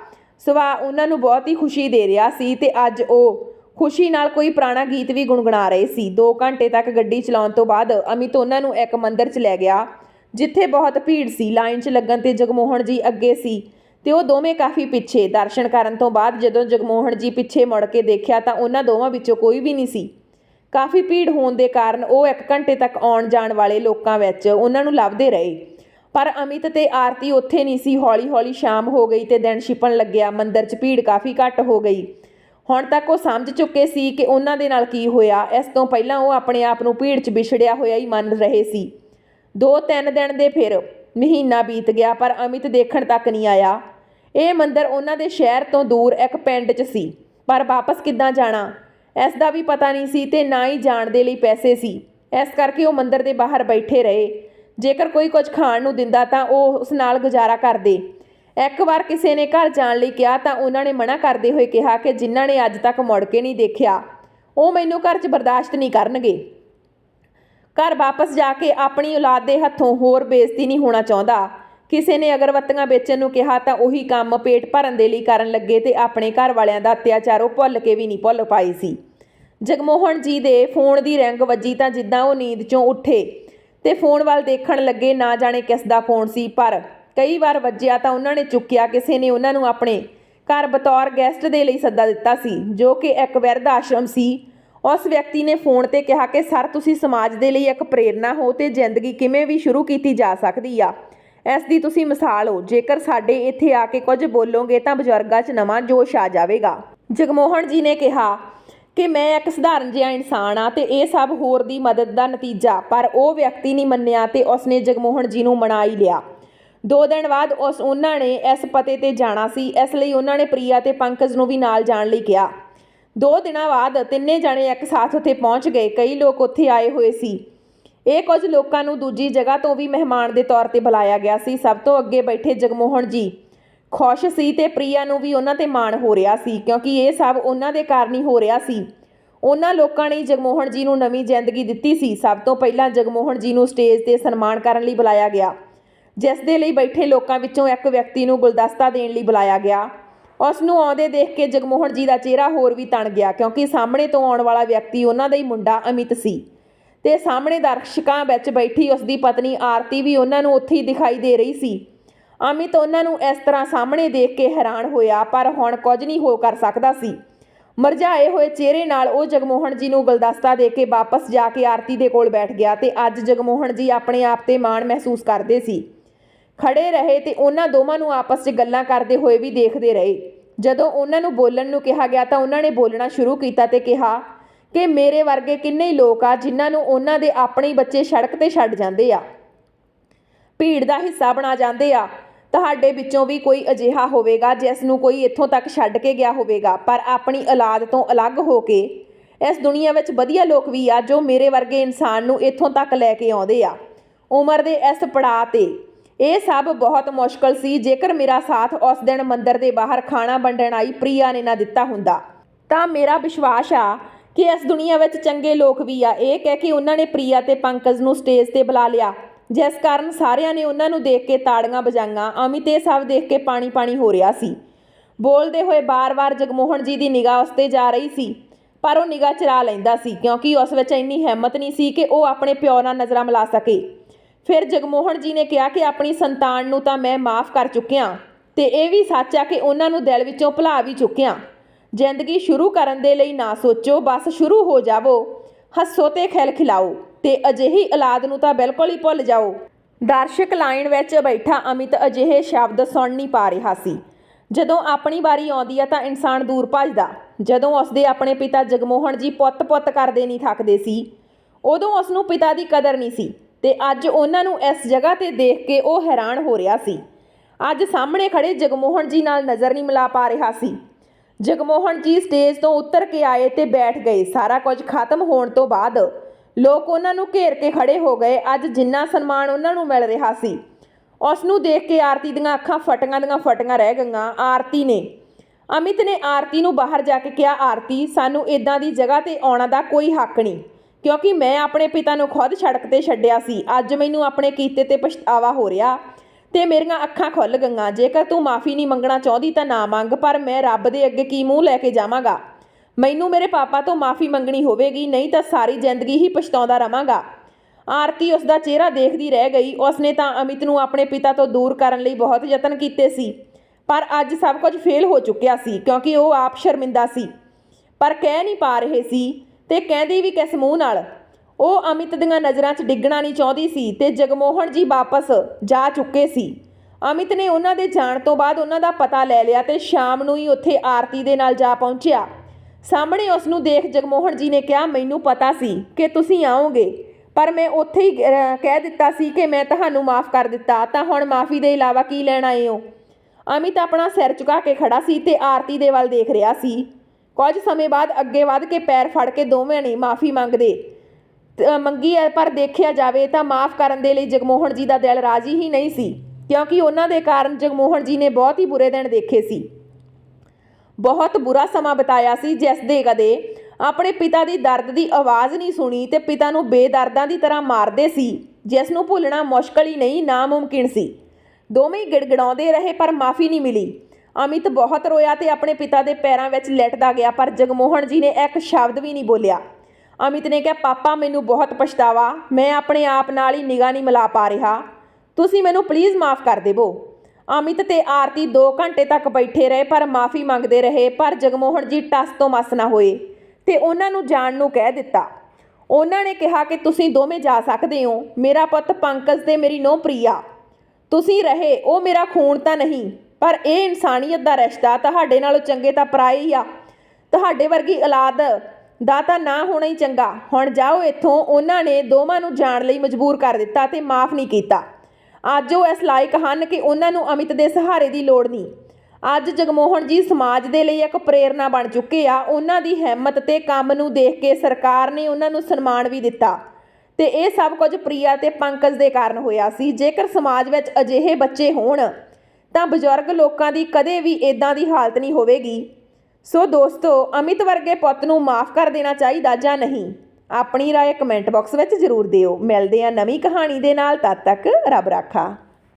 ਸੁਭਾਅ ਉਹਨਾਂ ਨੂੰ ਬਹੁਤ ਹੀ ਖੁਸ਼ੀ ਦੇ ਰਿਹਾ ਸੀ ਤੇ ਅੱਜ ਉਹ ਖੁਸ਼ੀ ਨਾਲ ਕੋਈ ਪੁਰਾਣਾ ਗੀਤ ਵੀ ਗੁੰਗਣਾ ਰਹੇ ਸੀ। 2 ਘੰਟੇ ਤੱਕ ਗੱਡੀ ਚਲਾਉਣ ਤੋਂ ਬਾਅਦ ਅਮਿਤ ਉਹਨਾਂ ਨੂੰ ਇੱਕ ਮੰਦਿਰ 'ਚ ਲੈ ਗਿਆ, ਜਿੱਥੇ ਬਹੁਤ ਭੀੜ ਸੀ। ਲਾਈਨ 'ਚ ਲੱਗਣ ਤੇ ਜਗਮੋਹਨ ਜੀ ਅੱਗੇ ਸੀ ਤੇ ਉਹ ਦੋਵੇਂ ਕਾਫੀ ਪਿੱਛੇ। ਦਰਸ਼ਨ ਕਰਨ ਤੋਂ ਬਾਅਦ ਜਦੋਂ ਜਗਮੋਹਨ ਜੀ ਪਿੱਛੇ ਮੁੜ ਕੇ ਦੇਖਿਆ ਤਾਂ ਉਹਨਾਂ ਦੋਵਾਂ ਵਿੱਚੋਂ ਕੋਈ ਵੀ ਨਹੀਂ ਸੀ। ਕਾਫੀ ਭੀੜ ਹੋਣ ਦੇ ਕਾਰਨ ਉਹ 1 ਘੰਟੇ ਤੱਕ ਆਉਣ ਜਾਣ ਵਾਲੇ ਲੋਕਾਂ ਵਿੱਚ ਉਹਨਾਂ ਨੂੰ ਲੱਭਦੇ ਰਹੇ। ਪਰ ਅਮਿਤ ਤੇ ਆਰਤੀ ਉੱਥੇ ਨਹੀਂ ਸੀ। ਹੌਲੀ-ਹੌਲੀ ਸ਼ਾਮ ਹੋ ਗਈ ਤੇ ਦਿਨ ਛਿਪਣ ਲੱਗਿਆ। ਮੰਦਿਰ 'ਚ ਭੀੜ ਕਾਫੀ ਘੱਟ ਹੋ ਗਈ। ਹੁਣ ਤੱਕ ਉਹ ਸਮਝ ਚੁੱਕੇ ਸੀ ਕਿ ਉਹਨਾਂ ਦੇ ਨਾਲ ਕੀ ਹੋਇਆ। ਇਸ ਤੋਂ ਪਹਿਲਾਂ ਉਹ ਆਪਣੇ ਆਪ ਨੂੰ ਭੀੜ 'ਚ ਵਿਛੜਿਆ ਹੋਇਆ ਹੀ ਮੰਨ ਰਹੇ ਸੀ। ਦੋ ਤਿੰਨ ਦਿਨ ਦੇ ਫਿਰ ਮਹੀਨਾ ਬੀਤ ਗਿਆ, ਪਰ ਅਮਿਤ ਦੇਖਣ ਤੱਕ ਨਹੀਂ ਆਇਆ। ਇਹ ਮੰਦਿਰ ਉਹਨਾਂ ਦੇ ਸ਼ਹਿਰ ਤੋਂ ਦੂਰ ਇੱਕ ਪਿੰਡ 'ਚ ਸੀ। ਪਰ ਵਾਪਸ ਕਿੱਦਾਂ ਜਾਣਾ? ਇਸ ਦਾ ਵੀ ਪਤਾ ਨਹੀਂ ਸੀ ਤੇ ਨਾ ਹੀ ਜਾਣ ਦੇ ਲਈ ਪੈਸੇ ਸੀ। ਇਸ ਕਰਕੇ ਉਹ ਮੰਦਰ ਦੇ ਬਾਹਰ ਬੈਠੇ ਰਹੇ। ਜੇਕਰ ਕੋਈ ਕੁਝ ਖਾਣ ਨੂੰ ਦਿੰਦਾ ਤਾਂ ਉਹ ਉਸ ਨਾਲ ਗੁਜ਼ਾਰਾ ਕਰਦੇ। ਇੱਕ ਵਾਰ ਕਿਸੇ ਨੇ ਘਰ ਜਾਣ ਲਈ ਕਿਹਾ ਤਾਂ ਉਹਨਾਂ ਨੇ ਮਨਾ ਕਰਦੇ ਹੋਏ ਕਿਹਾ ਕਿ ਜਿਨ੍ਹਾਂ ਨੇ ਅੱਜ ਤੱਕ ਮੁੜ ਕੇ ਨਹੀਂ ਦੇਖਿਆ, ਉਹ ਮੈਨੂੰ ਘਰ 'ਚ ਬਰਦਾਸ਼ਤ ਨਹੀਂ ਕਰਨਗੇ। ਘਰ ਵਾਪਸ ਜਾ ਕੇ ਆਪਣੀ ਔਲਾਦ ਦੇ ਹੱਥੋਂ ਹੋਰ ਬੇਇੱਜ਼ਤੀ ਨਹੀਂ ਹੋਣਾ ਚਾਹੁੰਦਾ। ਕਿਸੇ ਨੇ ਅਗਰਬੱਤੀਆਂ ਵੇਚਣ ਨੂੰ ਕਿਹਾ ਤਾਂ ਉਹੀ ਕੰਮ ਪੇਟ ਭਰਨ ਦੇ ਲਈ ਕਰਨ ਲੱਗੇ ਤੇ ਆਪਣੇ ਘਰ ਵਾਲਿਆਂ ਦਾ ਅਤਿਆਚਾਰ ਉਹ ਭੁੱਲ ਕੇ ਵੀ ਨਹੀਂ ਭੁੱਲ ਪਾਈ ਸੀ। ਜਗਮੋਹਨ ਜੀ ਦੇ ਫੋਨ ਦੀ ਰਿੰਗ ਵੱਜੀ ਤਾਂ ਜਿੱਦਾਂ ਉਹ ਨੀਂਦ ਚੋਂ ਉੱਠੇ ਤੇ ਫੋਨ ਵੱਲ ਦੇਖਣ ਲੱਗੇ, ਨਾ ਜਾਣੇ ਕਿਸ ਦਾ ਫੋਨ ਸੀ, ਪਰ ਕਈ ਵਾਰ ਵੱਜਿਆ ਤਾਂ ਉਹਨਾਂ ਨੇ ਚੁੱਕਿਆ, ਕਿਸੇ ਨੇ ਉਹਨਾਂ ਨੂੰ ਆਪਣੇ ਘਰ ਬਤੌਰ ਗੈਸਟ ਦੇ ਲਈ ਸੱਦਾ ਦਿੱਤਾ ਸੀ, ਜੋ ਕਿ ਇੱਕ ਵਿਰਧ ਆਸ਼ਰਮ ਸੀ। ਉਸ ਵਿਅਕਤੀ ਨੇ ਫੋਨ ਤੇ ਕਿਹਾ ਕਿ, ਸਰ, ਤੁਸੀਂ ਸਮਾਜ ਦੇ ਲਈ ਇੱਕ ਪ੍ਰੇਰਣਾ ਹੋ ਤੇ ਜ਼ਿੰਦਗੀ ਕਿਵੇਂ ਵੀ ਸ਼ੁਰੂ ਕੀਤੀ ਜਾ ਸਕਦੀ ਆ। ਇਸ ਦੀ ਤੁਸੀਂ ਮਿਸਾਲ ਹੋ। ਜੇਕਰ ਸਾਡੇ ਇੱਥੇ ਆ ਕੇ ਕੁਝ ਬੋਲੋਗੇ ਤਾਂ ਬਜ਼ੁਰਗਾਂ 'ਚ ਨਵਾਂ ਜੋਸ਼ ਆ ਜਾਵੇਗਾ। ਜਗਮੋਹਨ ਜੀ ਨੇ ਕਿਹਾ ਕਿ ਮੈਂ ਇੱਕ ਸਧਾਰਨ ਜਿਹਾ ਇਨਸਾਨ ਆ ਤੇ ਇਹ ਸਭ ਹੋਰ ਦੀ ਮਦਦ ਦਾ ਨਤੀਜਾ, ਪਰ ਉਹ ਵਿਅਕਤੀ ਨਹੀਂ ਮੰਨਿਆ ਤੇ ਉਸਨੇ ਜਗਮੋਹਨ ਜੀ ਨੂੰ ਮਨਾ ਹੀ ਲਿਆ। ਦੋ ਦਿਨ ਬਾਅਦ ਉਸ ਉਹਨਾਂ ਨੇ ਇਸ ਪਤੇ ਤੇ ਜਾਣਾ ਸੀ, ਇਸ ਲਈ ਉਹਨਾਂ ਨੇ ਪ੍ਰਿਆ ਤੇ ਪੰਕਜ ਨੂੰ ਵੀ ਨਾਲ ਜਾਣ ਲਈ ਕਿਹਾ। ਦੋ ਦਿਨਾਂ ਬਾਅਦ ਤਿੰਨੇ ਜਣੇ ਇੱਕ ਸਾਥ ਉੱਥੇ ਪਹੁੰਚ ਗਏ, ਕਈ ਲੋਕ ਉੱਥੇ ਆਏ ਹੋਏ ਸੀ। ਇਹ ਕੁਝ ਲੋਕਾਂ ਨੂੰ ਦੂਜੀ ਜਗ੍ਹਾ ਤੋਂ ਵੀ ਮਹਿਮਾਨ ਦੇ ਤੌਰ ਤੇ ਬੁਲਾਇਆ ਗਿਆ ਸੀ। ਸਭ ਤੋਂ ਅੱਗੇ ਬੈਠੇ ਜਗਮੋਹਨ ਜੀ। ਖੁਸ਼ ਸੀ ਤੇ ਪ੍ਰਿਆ ਨੂੰ ਵੀ ਉਹਨਾਂ ਤੇ ਮਾਣ ਹੋ ਰਿਹਾ ਸੀ, ਕਿਉਂਕਿ ਇਹ ਸਭ ਉਹਨਾਂ ਦੇ ਕਾਰਨ ਹੀ ਹੋ ਰਿਹਾ ਸੀ। ਉਹਨਾਂ ਲੋਕਾਂ ਨੇ ਜਗਮੋਹਨ ਜੀ ਨੂੰ ਨਵੀਂ ਜ਼ਿੰਦਗੀ ਦਿੱਤੀ ਸੀ। ਸਭ ਤੋਂ ਪਹਿਲਾਂ ਜਗਮੋਹਨ ਜੀ ਨੂੰ ਸਟੇਜ ਤੇ ਸਨਮਾਨ ਕਰਨ ਲਈ ਬੁਲਾਇਆ ਗਿਆ। ਜਿਸ ਦੇ ਲਈ ਬੈਠੇ ਲੋਕਾਂ ਵਿੱਚੋਂ ਇੱਕ ਵਿਅਕਤੀ ਨੂੰ ਗੁਲਦਸਤਾ ਦੇਣ ਲਈ ਬੁਲਾਇਆ ਗਿਆ। ਉਸ ਨੂੰ ਆਉਂਦੇ ਦੇਖ ਕੇ ਜਗਮੋਹਨ ਜੀ ਦਾ ਚਿਹਰਾ ਹੋਰ ਵੀ ਤਣ ਗਿਆ, ਕਿਉਂਕਿ ਸਾਹਮਣੇ ਤੋਂ ਆਉਣ ਵਾਲਾ ਵਿਅਕਤੀ ਉਹਨਾਂ ਦਾ ਹੀ ਮੁੰਡਾ ਅਮਿਤ ਸੀ। ਤੇ ਸਾਹਮਣੇ ਦਰਸ਼ਕਾਂ ਵਿੱਚ ਬੈਠੀ ਉਸ ਦੀ ਪਤਨੀ ਆਰਤੀ ਵੀ ਉਹਨਾਂ ਨੂੰ ਉੱਥੇ ਹੀ ਦਿਖਾਈ ਦੇ ਰਹੀ ਸੀ। ਅਮਿਤ ਉਹਨਾਂ ਨੂੰ ਇਸ ਤਰ੍ਹਾਂ ਸਾਹਮਣੇ ਦੇਖ ਕੇ ਹੈਰਾਨ ਹੋਇਆ, ਪਰ ਹੁਣ ਕੁਝ ਨਹੀਂ ਹੋ ਕਰ ਸਕਦਾ ਸੀ। ਮਰਝਾਏ ਹੋਏ ਚਿਹਰੇ ਨਾਲ ਉਹ ਜਗਮੋਹਨ ਜੀ ਨੂੰ ਗੁਲਦਸਤਾ ਦੇ ਕੇ ਵਾਪਸ ਜਾ ਕੇ ਆਰਤੀ ਦੇ ਕੋਲ ਬੈਠ ਗਿਆ ਤੇ ਅੱਜ ਜਗਮੋਹਨ ਜੀ ਆਪਣੇ ਆਪ ਤੇ ਮਾਣ ਮਹਿਸੂਸ ਕਰਦੇ ਸੀ। ਖੜੇ ਰਹੇ ਤੇ ਉਹਨਾਂ ਦੋਵਾਂ ਨੂੰ ਆਪਸ 'ਚ ਗੱਲਾਂ ਕਰਦੇ ਹੋਏ ਵੀ ਦੇਖਦੇ ਰਹੇ। ਜਦੋਂ ਉਹਨਾਂ ਨੂੰ ਬੋਲਣ ਨੂੰ ਕਿਹਾ ਗਿਆ ਤਾਂ ਉਹਨਾਂ ਨੇ ਬੋਲਣਾ ਸ਼ੁਰੂ ਕੀਤਾ ਤੇ ਕਿਹਾ ਕਿ ਮੇਰੇ ਵਰਗੇ ਕਿੰਨੇ ਹੀ ਲੋਕ ਆ ਜਿਨ੍ਹਾਂ ਨੂੰ ਉਹਨਾਂ ਦੇ ਆਪਣੇ ਬੱਚੇ ਸੜਕ ਤੇ ਛੱਡ ਜਾਂਦੇ ਆ। ਭੀੜ ਦਾ ਹਿੱਸਾ ਬਣਾ ਜਾਂਦੇ ਆ। ਤੁਹਾਡੇ ਵਿੱਚੋਂ ਵੀ ਕੋਈ ਅਜਿਹਾ ਹੋਵੇਗਾ ਜਿਸ ਨੂੰ ਕੋਈ ਇੱਥੋਂ ਤੱਕ ਛੱਡ ਕੇ ਗਿਆ ਹੋਵੇਗਾ, ਪਰ ਆਪਣੀ ਔਲਾਦ ਤੋਂ ਅਲੱਗ ਹੋ ਕੇ ਇਸ ਦੁਨੀਆ ਵਿੱਚ ਵਧੀਆ ਲੋਕ ਵੀ ਆ, ਜੋ ਮੇਰੇ ਵਰਗੇ ਇਨਸਾਨ ਨੂੰ ਇੱਥੋਂ ਤੱਕ ਲੈ ਕੇ ਆਉਂਦੇ ਆ। ਉਮਰ ਦੇ ਇਸ ਪੜਾਅ ਤੇ ਇਹ ਸਭ ਬਹੁਤ ਮੁਸ਼ਕਲ ਸੀ, ਜੇਕਰ ਮੇਰਾ ਸਾਥ ਉਸ ਦਿਨ ਮੰਦਰ ਦੇ ਬਾਹਰ ਖਾਣਾ ਵੰਡਣ ਆਈ ਪ੍ਰਿਆ ਨੇ ਨਾ ਦਿੱਤਾ ਹੁੰਦਾ। ਤਾਂ ਮੇਰਾ ਵਿਸ਼ਵਾਸ ਆ ਕਿ ਇਸ ਦੁਨੀਆ ਵਿੱਚ ਚੰਗੇ ਲੋਕ ਵੀ ਆ। ਇਹ ਕਹਿ ਕੇ ਉਹਨਾਂ ਨੇ ਪ੍ਰਿਆ ਤੇ ਪੰਕਜ ਨੂੰ ਸਟੇਜ ਤੇ ਬੁਲਾ ਲਿਆ। ਜਿਸ ਕਾਰਨ ਸਾਰਿਆਂ ਨੇ ਉਹਨਾਂ ਨੂੰ ਦੇਖ ਕੇ ਤਾੜੀਆਂ ਵਜਾਈਆਂ। ਅਮਿਤ ਇਹ ਸਭ ਦੇਖ ਕੇ ਪਾਣੀ ਪਾਣੀ ਹੋ ਰਿਹਾ ਸੀ। ਬੋਲਦੇ ਹੋਏ ਬਾਰ-ਬਾਰ ਜਗਮੋਹਨ ਜੀ ਦੀ ਨਿਗਾਹ ਉਸ ਤੇ ਜਾ ਰਹੀ ਸੀ, ਪਰ ਉਹ ਨਿਗਾਹ ਚਰਾ ਲੈਂਦਾ ਸੀ, ਕਿਉਂਕਿ ਉਸ ਵਿੱਚ ਇੰਨੀ ਹਿੰਮਤ ਨਹੀਂ ਸੀ ਕਿ ਉਹ ਆਪਣੇ ਪਿਓ ਨਾਲ ਨਜ਼ਰਾਂ ਮਿਲਾ ਸਕੇ। ਫਿਰ ਜਗਮੋਹਨ ਜੀ ਨੇ ਕਿਹਾ ਕਿ ਆਪਣੀ ਸੰਤਾਨ ਨੂੰ ਤਾਂ ਮੈਂ ਮਾਫ ਕਰ ਚੁੱਕਿਆ, ਤੇ ਇਹ ਵੀ ਸੱਚ ਆ ਕਿ ਉਹਨਾਂ ਨੂੰ ਦਿਲ ਵਿੱਚੋਂ ਭੁਲਾ ਵੀ ਚੁੱਕਿਆ। ਜ਼ਿੰਦਗੀ ਸ਼ੁਰੂ ਕਰਨ ਦੇ ਲਈ ਨਾ ਸੋਚੋ, ਬਸ ਸ਼ੁਰੂ ਹੋ ਜਾਵੋ। ਹੱਸੋ ਤੇ ਖਿਲ ਖਿਲਾਓ ਤੇ ਅਜਿਹੀ ਔਲਾਦ ਨੂੰ ਤਾਂ ਬਿਲਕੁਲ ਹੀ ਭੁੱਲ ਜਾਓ। ਦਰਸ਼ਕ ਲਾਈਨ ਵਿੱਚ ਬੈਠਾ ਅਮਿਤ ਅਜਿਹੇ ਸ਼ਬਦ ਸੁਣ ਨਹੀਂ ਪਾ ਰਿਹਾ ਸੀ। ਜਦੋਂ ਆਪਣੀ ਵਾਰੀ ਆਉਂਦੀ ਆ ਤਾਂ ਇਨਸਾਨ ਦੂਰ ਭੱਜਦਾ। ਜਦੋਂ ਉਸਦੇ ਆਪਣੇ ਪਿਤਾ ਜਗਮੋਹਨ ਜੀ ਪੁੱਤ-ਪੁੱਤ ਕਰਦੇ ਨਹੀਂ ਥੱਕਦੇ ਸੀ, ਉਦੋਂ ਉਸ ਨੂੰ ਪਿਤਾ ਦੀ ਕਦਰ ਨਹੀਂ ਸੀ ਤੇ ਅੱਜ ਉਹਨਾਂ ਨੂੰ ਇਸ ਜਗ੍ਹਾ ਤੇ ਦੇਖ ਕੇ ਉਹ ਹੈਰਾਨ ਹੋ ਰਿਹਾ ਸੀ। ਅੱਜ ਸਾਹਮਣੇ ਖੜੇ ਜਗਮੋਹਨ ਜੀ ਨਾਲ ਨਜ਼ਰ ਨਹੀਂ ਮਿਲਾ ਪਾ ਰਿਹਾ ਸੀ। ਜਗਮੋਹਨ ਜੀ ਸਟੇਜ ਤੋਂ ਉਤਰ ਕੇ ਆਏ ਤੇ ਬੈਠ ਗਏ। ਸਾਰਾ ਕੁਝ ਖਤਮ ਹੋਣ ਤੋਂ ਬਾਅਦ ਲੋਕ ਉਹਨਾਂ ਨੂੰ ਘੇਰ ਕੇ ਖੜੇ ਹੋ ਗਏ। ਅੱਜ ਜਿੰਨਾ ਸਨਮਾਨ ਉਹਨਾਂ ਨੂੰ ਮਿਲ ਰਿਹਾ ਸੀ ਉਸ ਨੂੰ ਦੇਖ ਕੇ ਆਰਤੀ ਦੀਆਂ ਅੱਖਾਂ ਫਟੀਆਂ ਦੀਆਂ ਫਟੀਆਂ ਰਹਿ ਗਈਆਂ। ਆਰਤੀ ਨੇ, ਅਮਿਤ ਨੇ ਆਰਤੀ ਨੂੰ ਬਾਹਰ ਜਾ ਕੇ ਕਿਹਾ, ਆਰਤੀ, ਸਾਨੂੰ ਇਦਾਂ ਦੀ ਜਗ੍ਹਾ ਤੇ ਆਉਣਾ ਦਾ ਕੋਈ ਹੱਕ ਨਹੀਂ, ਕਿਉਂਕਿ ਮੈਂ ਆਪਣੇ ਪਿਤਾ ਨੂੰ ਖੁਦ ਸੜਕ ਤੇ ਛੱਡਿਆ ਸੀ। ਅੱਜ ਮੈਨੂੰ ਆਪਣੇ ਕੀਤੇ ਤੇ ਪਛਤਾਵਾ ਹੋ ਰਿਹਾ ਤੇ ਮੇਰੀਆਂ ਅੱਖਾਂ ਖੁੱਲ ਗਈਆਂ। ਜੇਕਰ ਤੂੰ ਮਾਫੀ ਨਹੀਂ ਮੰਗਣਾ ਚਾਹੁੰਦੀ ਤਾਂ ਨਾ ਮੰਗ, ਪਰ ਮੈਂ ਰੱਬ ਦੇ ਅੱਗੇ ਕੀ ਮੂੰਹ ਲੈ ਕੇ ਜਾਵਾਂਗਾ? ਮੈਨੂੰ ਮੇਰੇ ਪਾਪਾ ਤੋਂ ਮਾਫੀ ਮੰਗਣੀ ਹੋਵੇਗੀ, ਨਹੀਂ ਤਾਂ ਸਾਰੀ ਜ਼ਿੰਦਗੀ ਹੀ ਪਛਤਾਉਂਦਾ ਰਵਾਂਗਾ। ਆਰਤੀ ਉਸ ਦਾ ਚਿਹਰਾ ਦੇਖਦੀ ਰਹਿ ਗਈ। ਉਸ ਨੇ ਤਾਂ ਅਮਿਤ ਨੂੰ ਆਪਣੇ ਪਿਤਾ ਤੋਂ ਦੂਰ ਕਰਨ ਲਈ ਬਹੁਤ ਯਤਨ ਕੀਤੇ ਸੀ। ਪਰ ਅੱਜ ਸਭ ਕੁਝ ਫੇਲ ਹੋ ਚੁੱਕਿਆ ਸੀ, ਕਿਉਂਕਿ ਉਹ ਆਪ ਸ਼ਰਮਿੰਦਾ ਸੀ। ਪਰ ਕਹਿ ਨਹੀਂ ਪਾ ਰਹੇ ਸੀ ਤੇ ਕਹਿੰਦੀ ਵੀ ਕਿਸ ਮੂੰਹ ਨਾਲ। ਉਹ ਅਮਿਤ ਦੀਆਂ ਨਜ਼ਰਾਂ 'ਚ ਡਿੱਗਣਾ ਨਹੀਂ ਚਾਹੁੰਦੀ ਸੀ ਤੇ ਜਗਮੋਹਨ ਜੀ ਵਾਪਸ ਜਾ ਚੁੱਕੇ ਸੀ। ਅਮਿਤ ਨੇ ਉਹਨਾਂ ਦੇ ਜਾਣ ਤੋਂ ਬਾਅਦ ਉਹਨਾਂ ਦਾ ਪਤਾ ਲੈ ਲਿਆ ਤੇ ਸ਼ਾਮ ਨੂੰ ਹੀ ਉੱਥੇ ਆਰਤੀ ਦੇ ਨਾਲ ਜਾ ਪਹੁੰਚਿਆ। ਸਾਹਮਣੇ ਉਸ ਨੂੰ ਦੇਖ ਜਗਮੋਹਨ ਜੀ ਨੇ ਕਿਹਾ, ਮੈਨੂੰ ਪਤਾ ਸੀ ਕਿ ਤੁਸੀਂ ਆਓਗੇ, ਪਰ ਮੈਂ ਉੱਥੇ ਹੀ ਕਹਿ ਦਿੱਤਾ ਸੀ ਕਿ ਮੈਂ ਤੁਹਾਨੂੰ ਮਾਫ ਕਰ ਦਿੱਤਾ। ਤਾਂ ਹੁਣ ਮਾਫੀ ਦੇ ਇਲਾਵਾ ਕੀ ਲੈਣ ਆਏ ਹੋ? ਅਮਿਤ ਆਪਣਾ ਸਿਰ ਝੁਕਾ ਕੇ ਖੜਾ ਸੀ ਤੇ ਆਰਤੀ ਦੇ ਵੱਲ ਦੇਖ ਰਿਹਾ ਸੀ। ਕੁਝ ਸਮੇਂ ਬਾਅਦ ਅੱਗੇ ਵੱਧ ਕੇ ਪੈਰ ਫੜ ਕੇ ਦੋਵੇਂ ਨੇ ਮਾਫੀ ਮੰਗਦੇ ਮੰਗੀ ਹੈ, ਪਰ ਦੇਖਿਆ ਜਾਵੇ ਤਾਂ ਮਾਫ ਕਰਨ ਦੇ ਲਈ ਜਗਮੋਹਨ ਜੀ ਦਾ ਦਿਲ ਰਾਜੀ ਹੀ ਨਹੀਂ ਸੀ, ਕਿਉਂਕਿ ਉਹਨਾਂ ਦੇ ਕਾਰਨ ਜਗਮੋਹਨ ਜੀ ਨੇ ਬਹੁਤ ਹੀ ਬੁਰੇ ਦਿਨ ਦੇਖੇ ਸੀ। ਬਹੁਤ ਬੁਰਾ ਸਮਾਂ ਬਿਤਾਇਆ ਸੀ ਜਿਸ ਦੇ ਕਦੇ ਆਪਣੇ ਪਿਤਾ ਦੀ ਦਰਦ ਦੀ ਆਵਾਜ਼ ਨਹੀਂ ਸੁਣੀ ਤੇ ਪਿਤਾ ਨੂੰ ਬੇਦਰਦਾਂ ਦੀ ਤਰ੍ਹਾਂ ਮਾਰਦੇ ਸੀ, ਜਿਸ ਨੂੰ ਭੁੱਲਣਾ ਮੁਸ਼ਕਲ ਹੀ ਨਹੀਂ, ਨਾਮੁਮਕਿਨ ਸੀ। ਦੋਵੇਂ ਹੀ ਗਿੜਗੜਾਉਂਦੇ ਰਹੇ ਪਰ ਮਾਫੀ ਨਹੀਂ ਮਿਲੀ। ਅਮਿਤ ਬਹੁਤ ਰੋਇਆ ਤੇ ਆਪਣੇ ਪਿਤਾ ਦੇ ਪੈਰਾਂ ਵਿੱਚ ਲਿਟਦਾ ਗਿਆ, ਪਰ ਜਗਮੋਹਨ ਜੀ ਨੇ ਇੱਕ ਸ਼ਬਦ ਵੀ ਨਹੀਂ ਬੋਲਿਆ। ਅਮਿਤ ਨੇ ਕਿਹਾ, ਪਾਪਾ, ਮੈਨੂੰ ਬਹੁਤ ਪਛਤਾਵਾ। ਮੈਂ ਆਪਣੇ ਆਪ ਨਾਲ ਹੀ ਨਿਗਾਹ ਨਹੀਂ ਮਿਲਾ ਪਾ ਰਿਹਾ। ਤੁਸੀਂ ਮੈਨੂੰ ਪਲੀਜ਼ ਮਾਫ ਕਰ ਦੇਵੋ। ਅਮਿਤ ਤੇ ਆਰਤੀ 2 ਘੰਟੇ ਤੱਕ ਬੈਠੇ ਰਹੇ, ਪਰ ਮਾਫੀ ਮੰਗਦੇ ਰਹੇ, ਪਰ ਜਗਮੋਹਨ ਜੀ ਟਸ ਤੋਂ ਮਸ ਨਾ ਹੋਏ ਤੇ ਉਹਨਾਂ ਨੂੰ ਜਾਣ ਨੂੰ ਕਹਿ ਦਿੱਤਾ। ਉਹਨਾਂ ਨੇ ਕਿਹਾ ਕਿ ਤੁਸੀਂ ਦੋਵੇਂ ਜਾ ਸਕਦੇ ਹੋ, ਮੇਰਾ ਪੁੱਤ ਪੰਕਜ ਤੇ ਮੇਰੀ ਨੋ ਪ੍ਰਿਆ। ਤੁਸੀਂ ਰਹੇ, ਉਹ ਮੇਰਾ ਖੂਨ ਤਾਂ ਨਹੀਂ, ਪਰ ਇਹ ਇਨਸਾਨੀਅਤ ਦਾ ਰਿਸ਼ਤਾ ਤੁਹਾਡੇ ਨਾਲੋਂ ਚੰਗੇ ਤਾਂ ਪਰਾਏ ਹੀ ਆ। ਤੁਹਾਡੇ ਵਰਗੀ ਔਲਾਦ ਦਾ ਤਾਂ ਨਾ ਹੋਣਾ ਹੀ ਚੰਗਾ। ਹੁਣ ਜਾਓ ਇੱਥੋਂ, ਉਹਨਾਂ ਨੇ ਦੋਵਾਂ ਨੂੰ ਜਾਣ ਲਈ ਮਜਬੂਰ ਕਰ ਦਿੱਤਾ ਤੇ ਮਾਫ ਨਹੀਂ ਕੀਤਾ। ਅੱਜ ਉਹ ਇਸ ਲਾਇਕ ਹਨ ਕਿ ਉਹਨਾਂ ਨੂੰ ਅਮਿਤ ਦੇ ਸਹਾਰੇ ਦੀ ਲੋੜ ਨਹੀਂ। ਅੱਜ ਜਗਮੋਹਨ ਜੀ ਸਮਾਜ ਦੇ ਲਈ ਇੱਕ ਪ੍ਰੇਰਣਾ ਬਣ ਚੁੱਕੇ ਆ। ਉਹਨਾਂ ਦੀ ਹਿੰਮਤ ਤੇ ਕੰਮ ਨੂੰ ਦੇਖ ਕੇ ਸਰਕਾਰ ਨੇ ਉਹਨਾਂ ਨੂੰ ਸਨਮਾਨ ਵੀ ਦਿੱਤਾ। ਤੇ ਇਹ ਸਭ ਕੁਝ ਪ੍ਰਿਆ ਤੇ ਪੰਕਜ ਦੇ ਕਾਰਨ ਹੋਇਆ ਸੀ। ਜੇਕਰ ਸਮਾਜ ਵਿੱਚ ਅਜਿਹੇ ਬੱਚੇ ਹੋਣ, ਤਾਂ ਬਜ਼ੁਰਗ ਲੋਕਾਂ ਦੀ ਕਦੇ ਵੀ ਇਦਾਂ ਦੀ ਹਾਲਤ ਨਹੀਂ ਹੋਵੇਗੀ। ਸੋ ਦੋਸਤੋ, ਅਮਿਤ ਵਰਗੇ ਪੁੱਤ ਨੂੰ ਮਾਫ ਕਰ ਦੇਣਾ ਚਾਹੀਦਾ ਜਾਂ ਨਹੀਂ? ਆਪਣੀ رائے ਕਮੈਂਟ ਬਾਕਸ ਵਿੱਚ ਜ਼ਰੂਰ ਦਿਓ ਮਿਲਦੇ ਆ ਨਵੀਂ ਕਹਾਣੀ ਦੇ ਨਾਲ ਤਦ ਤੱਕ ਰੱਬ ਰਾਖਾ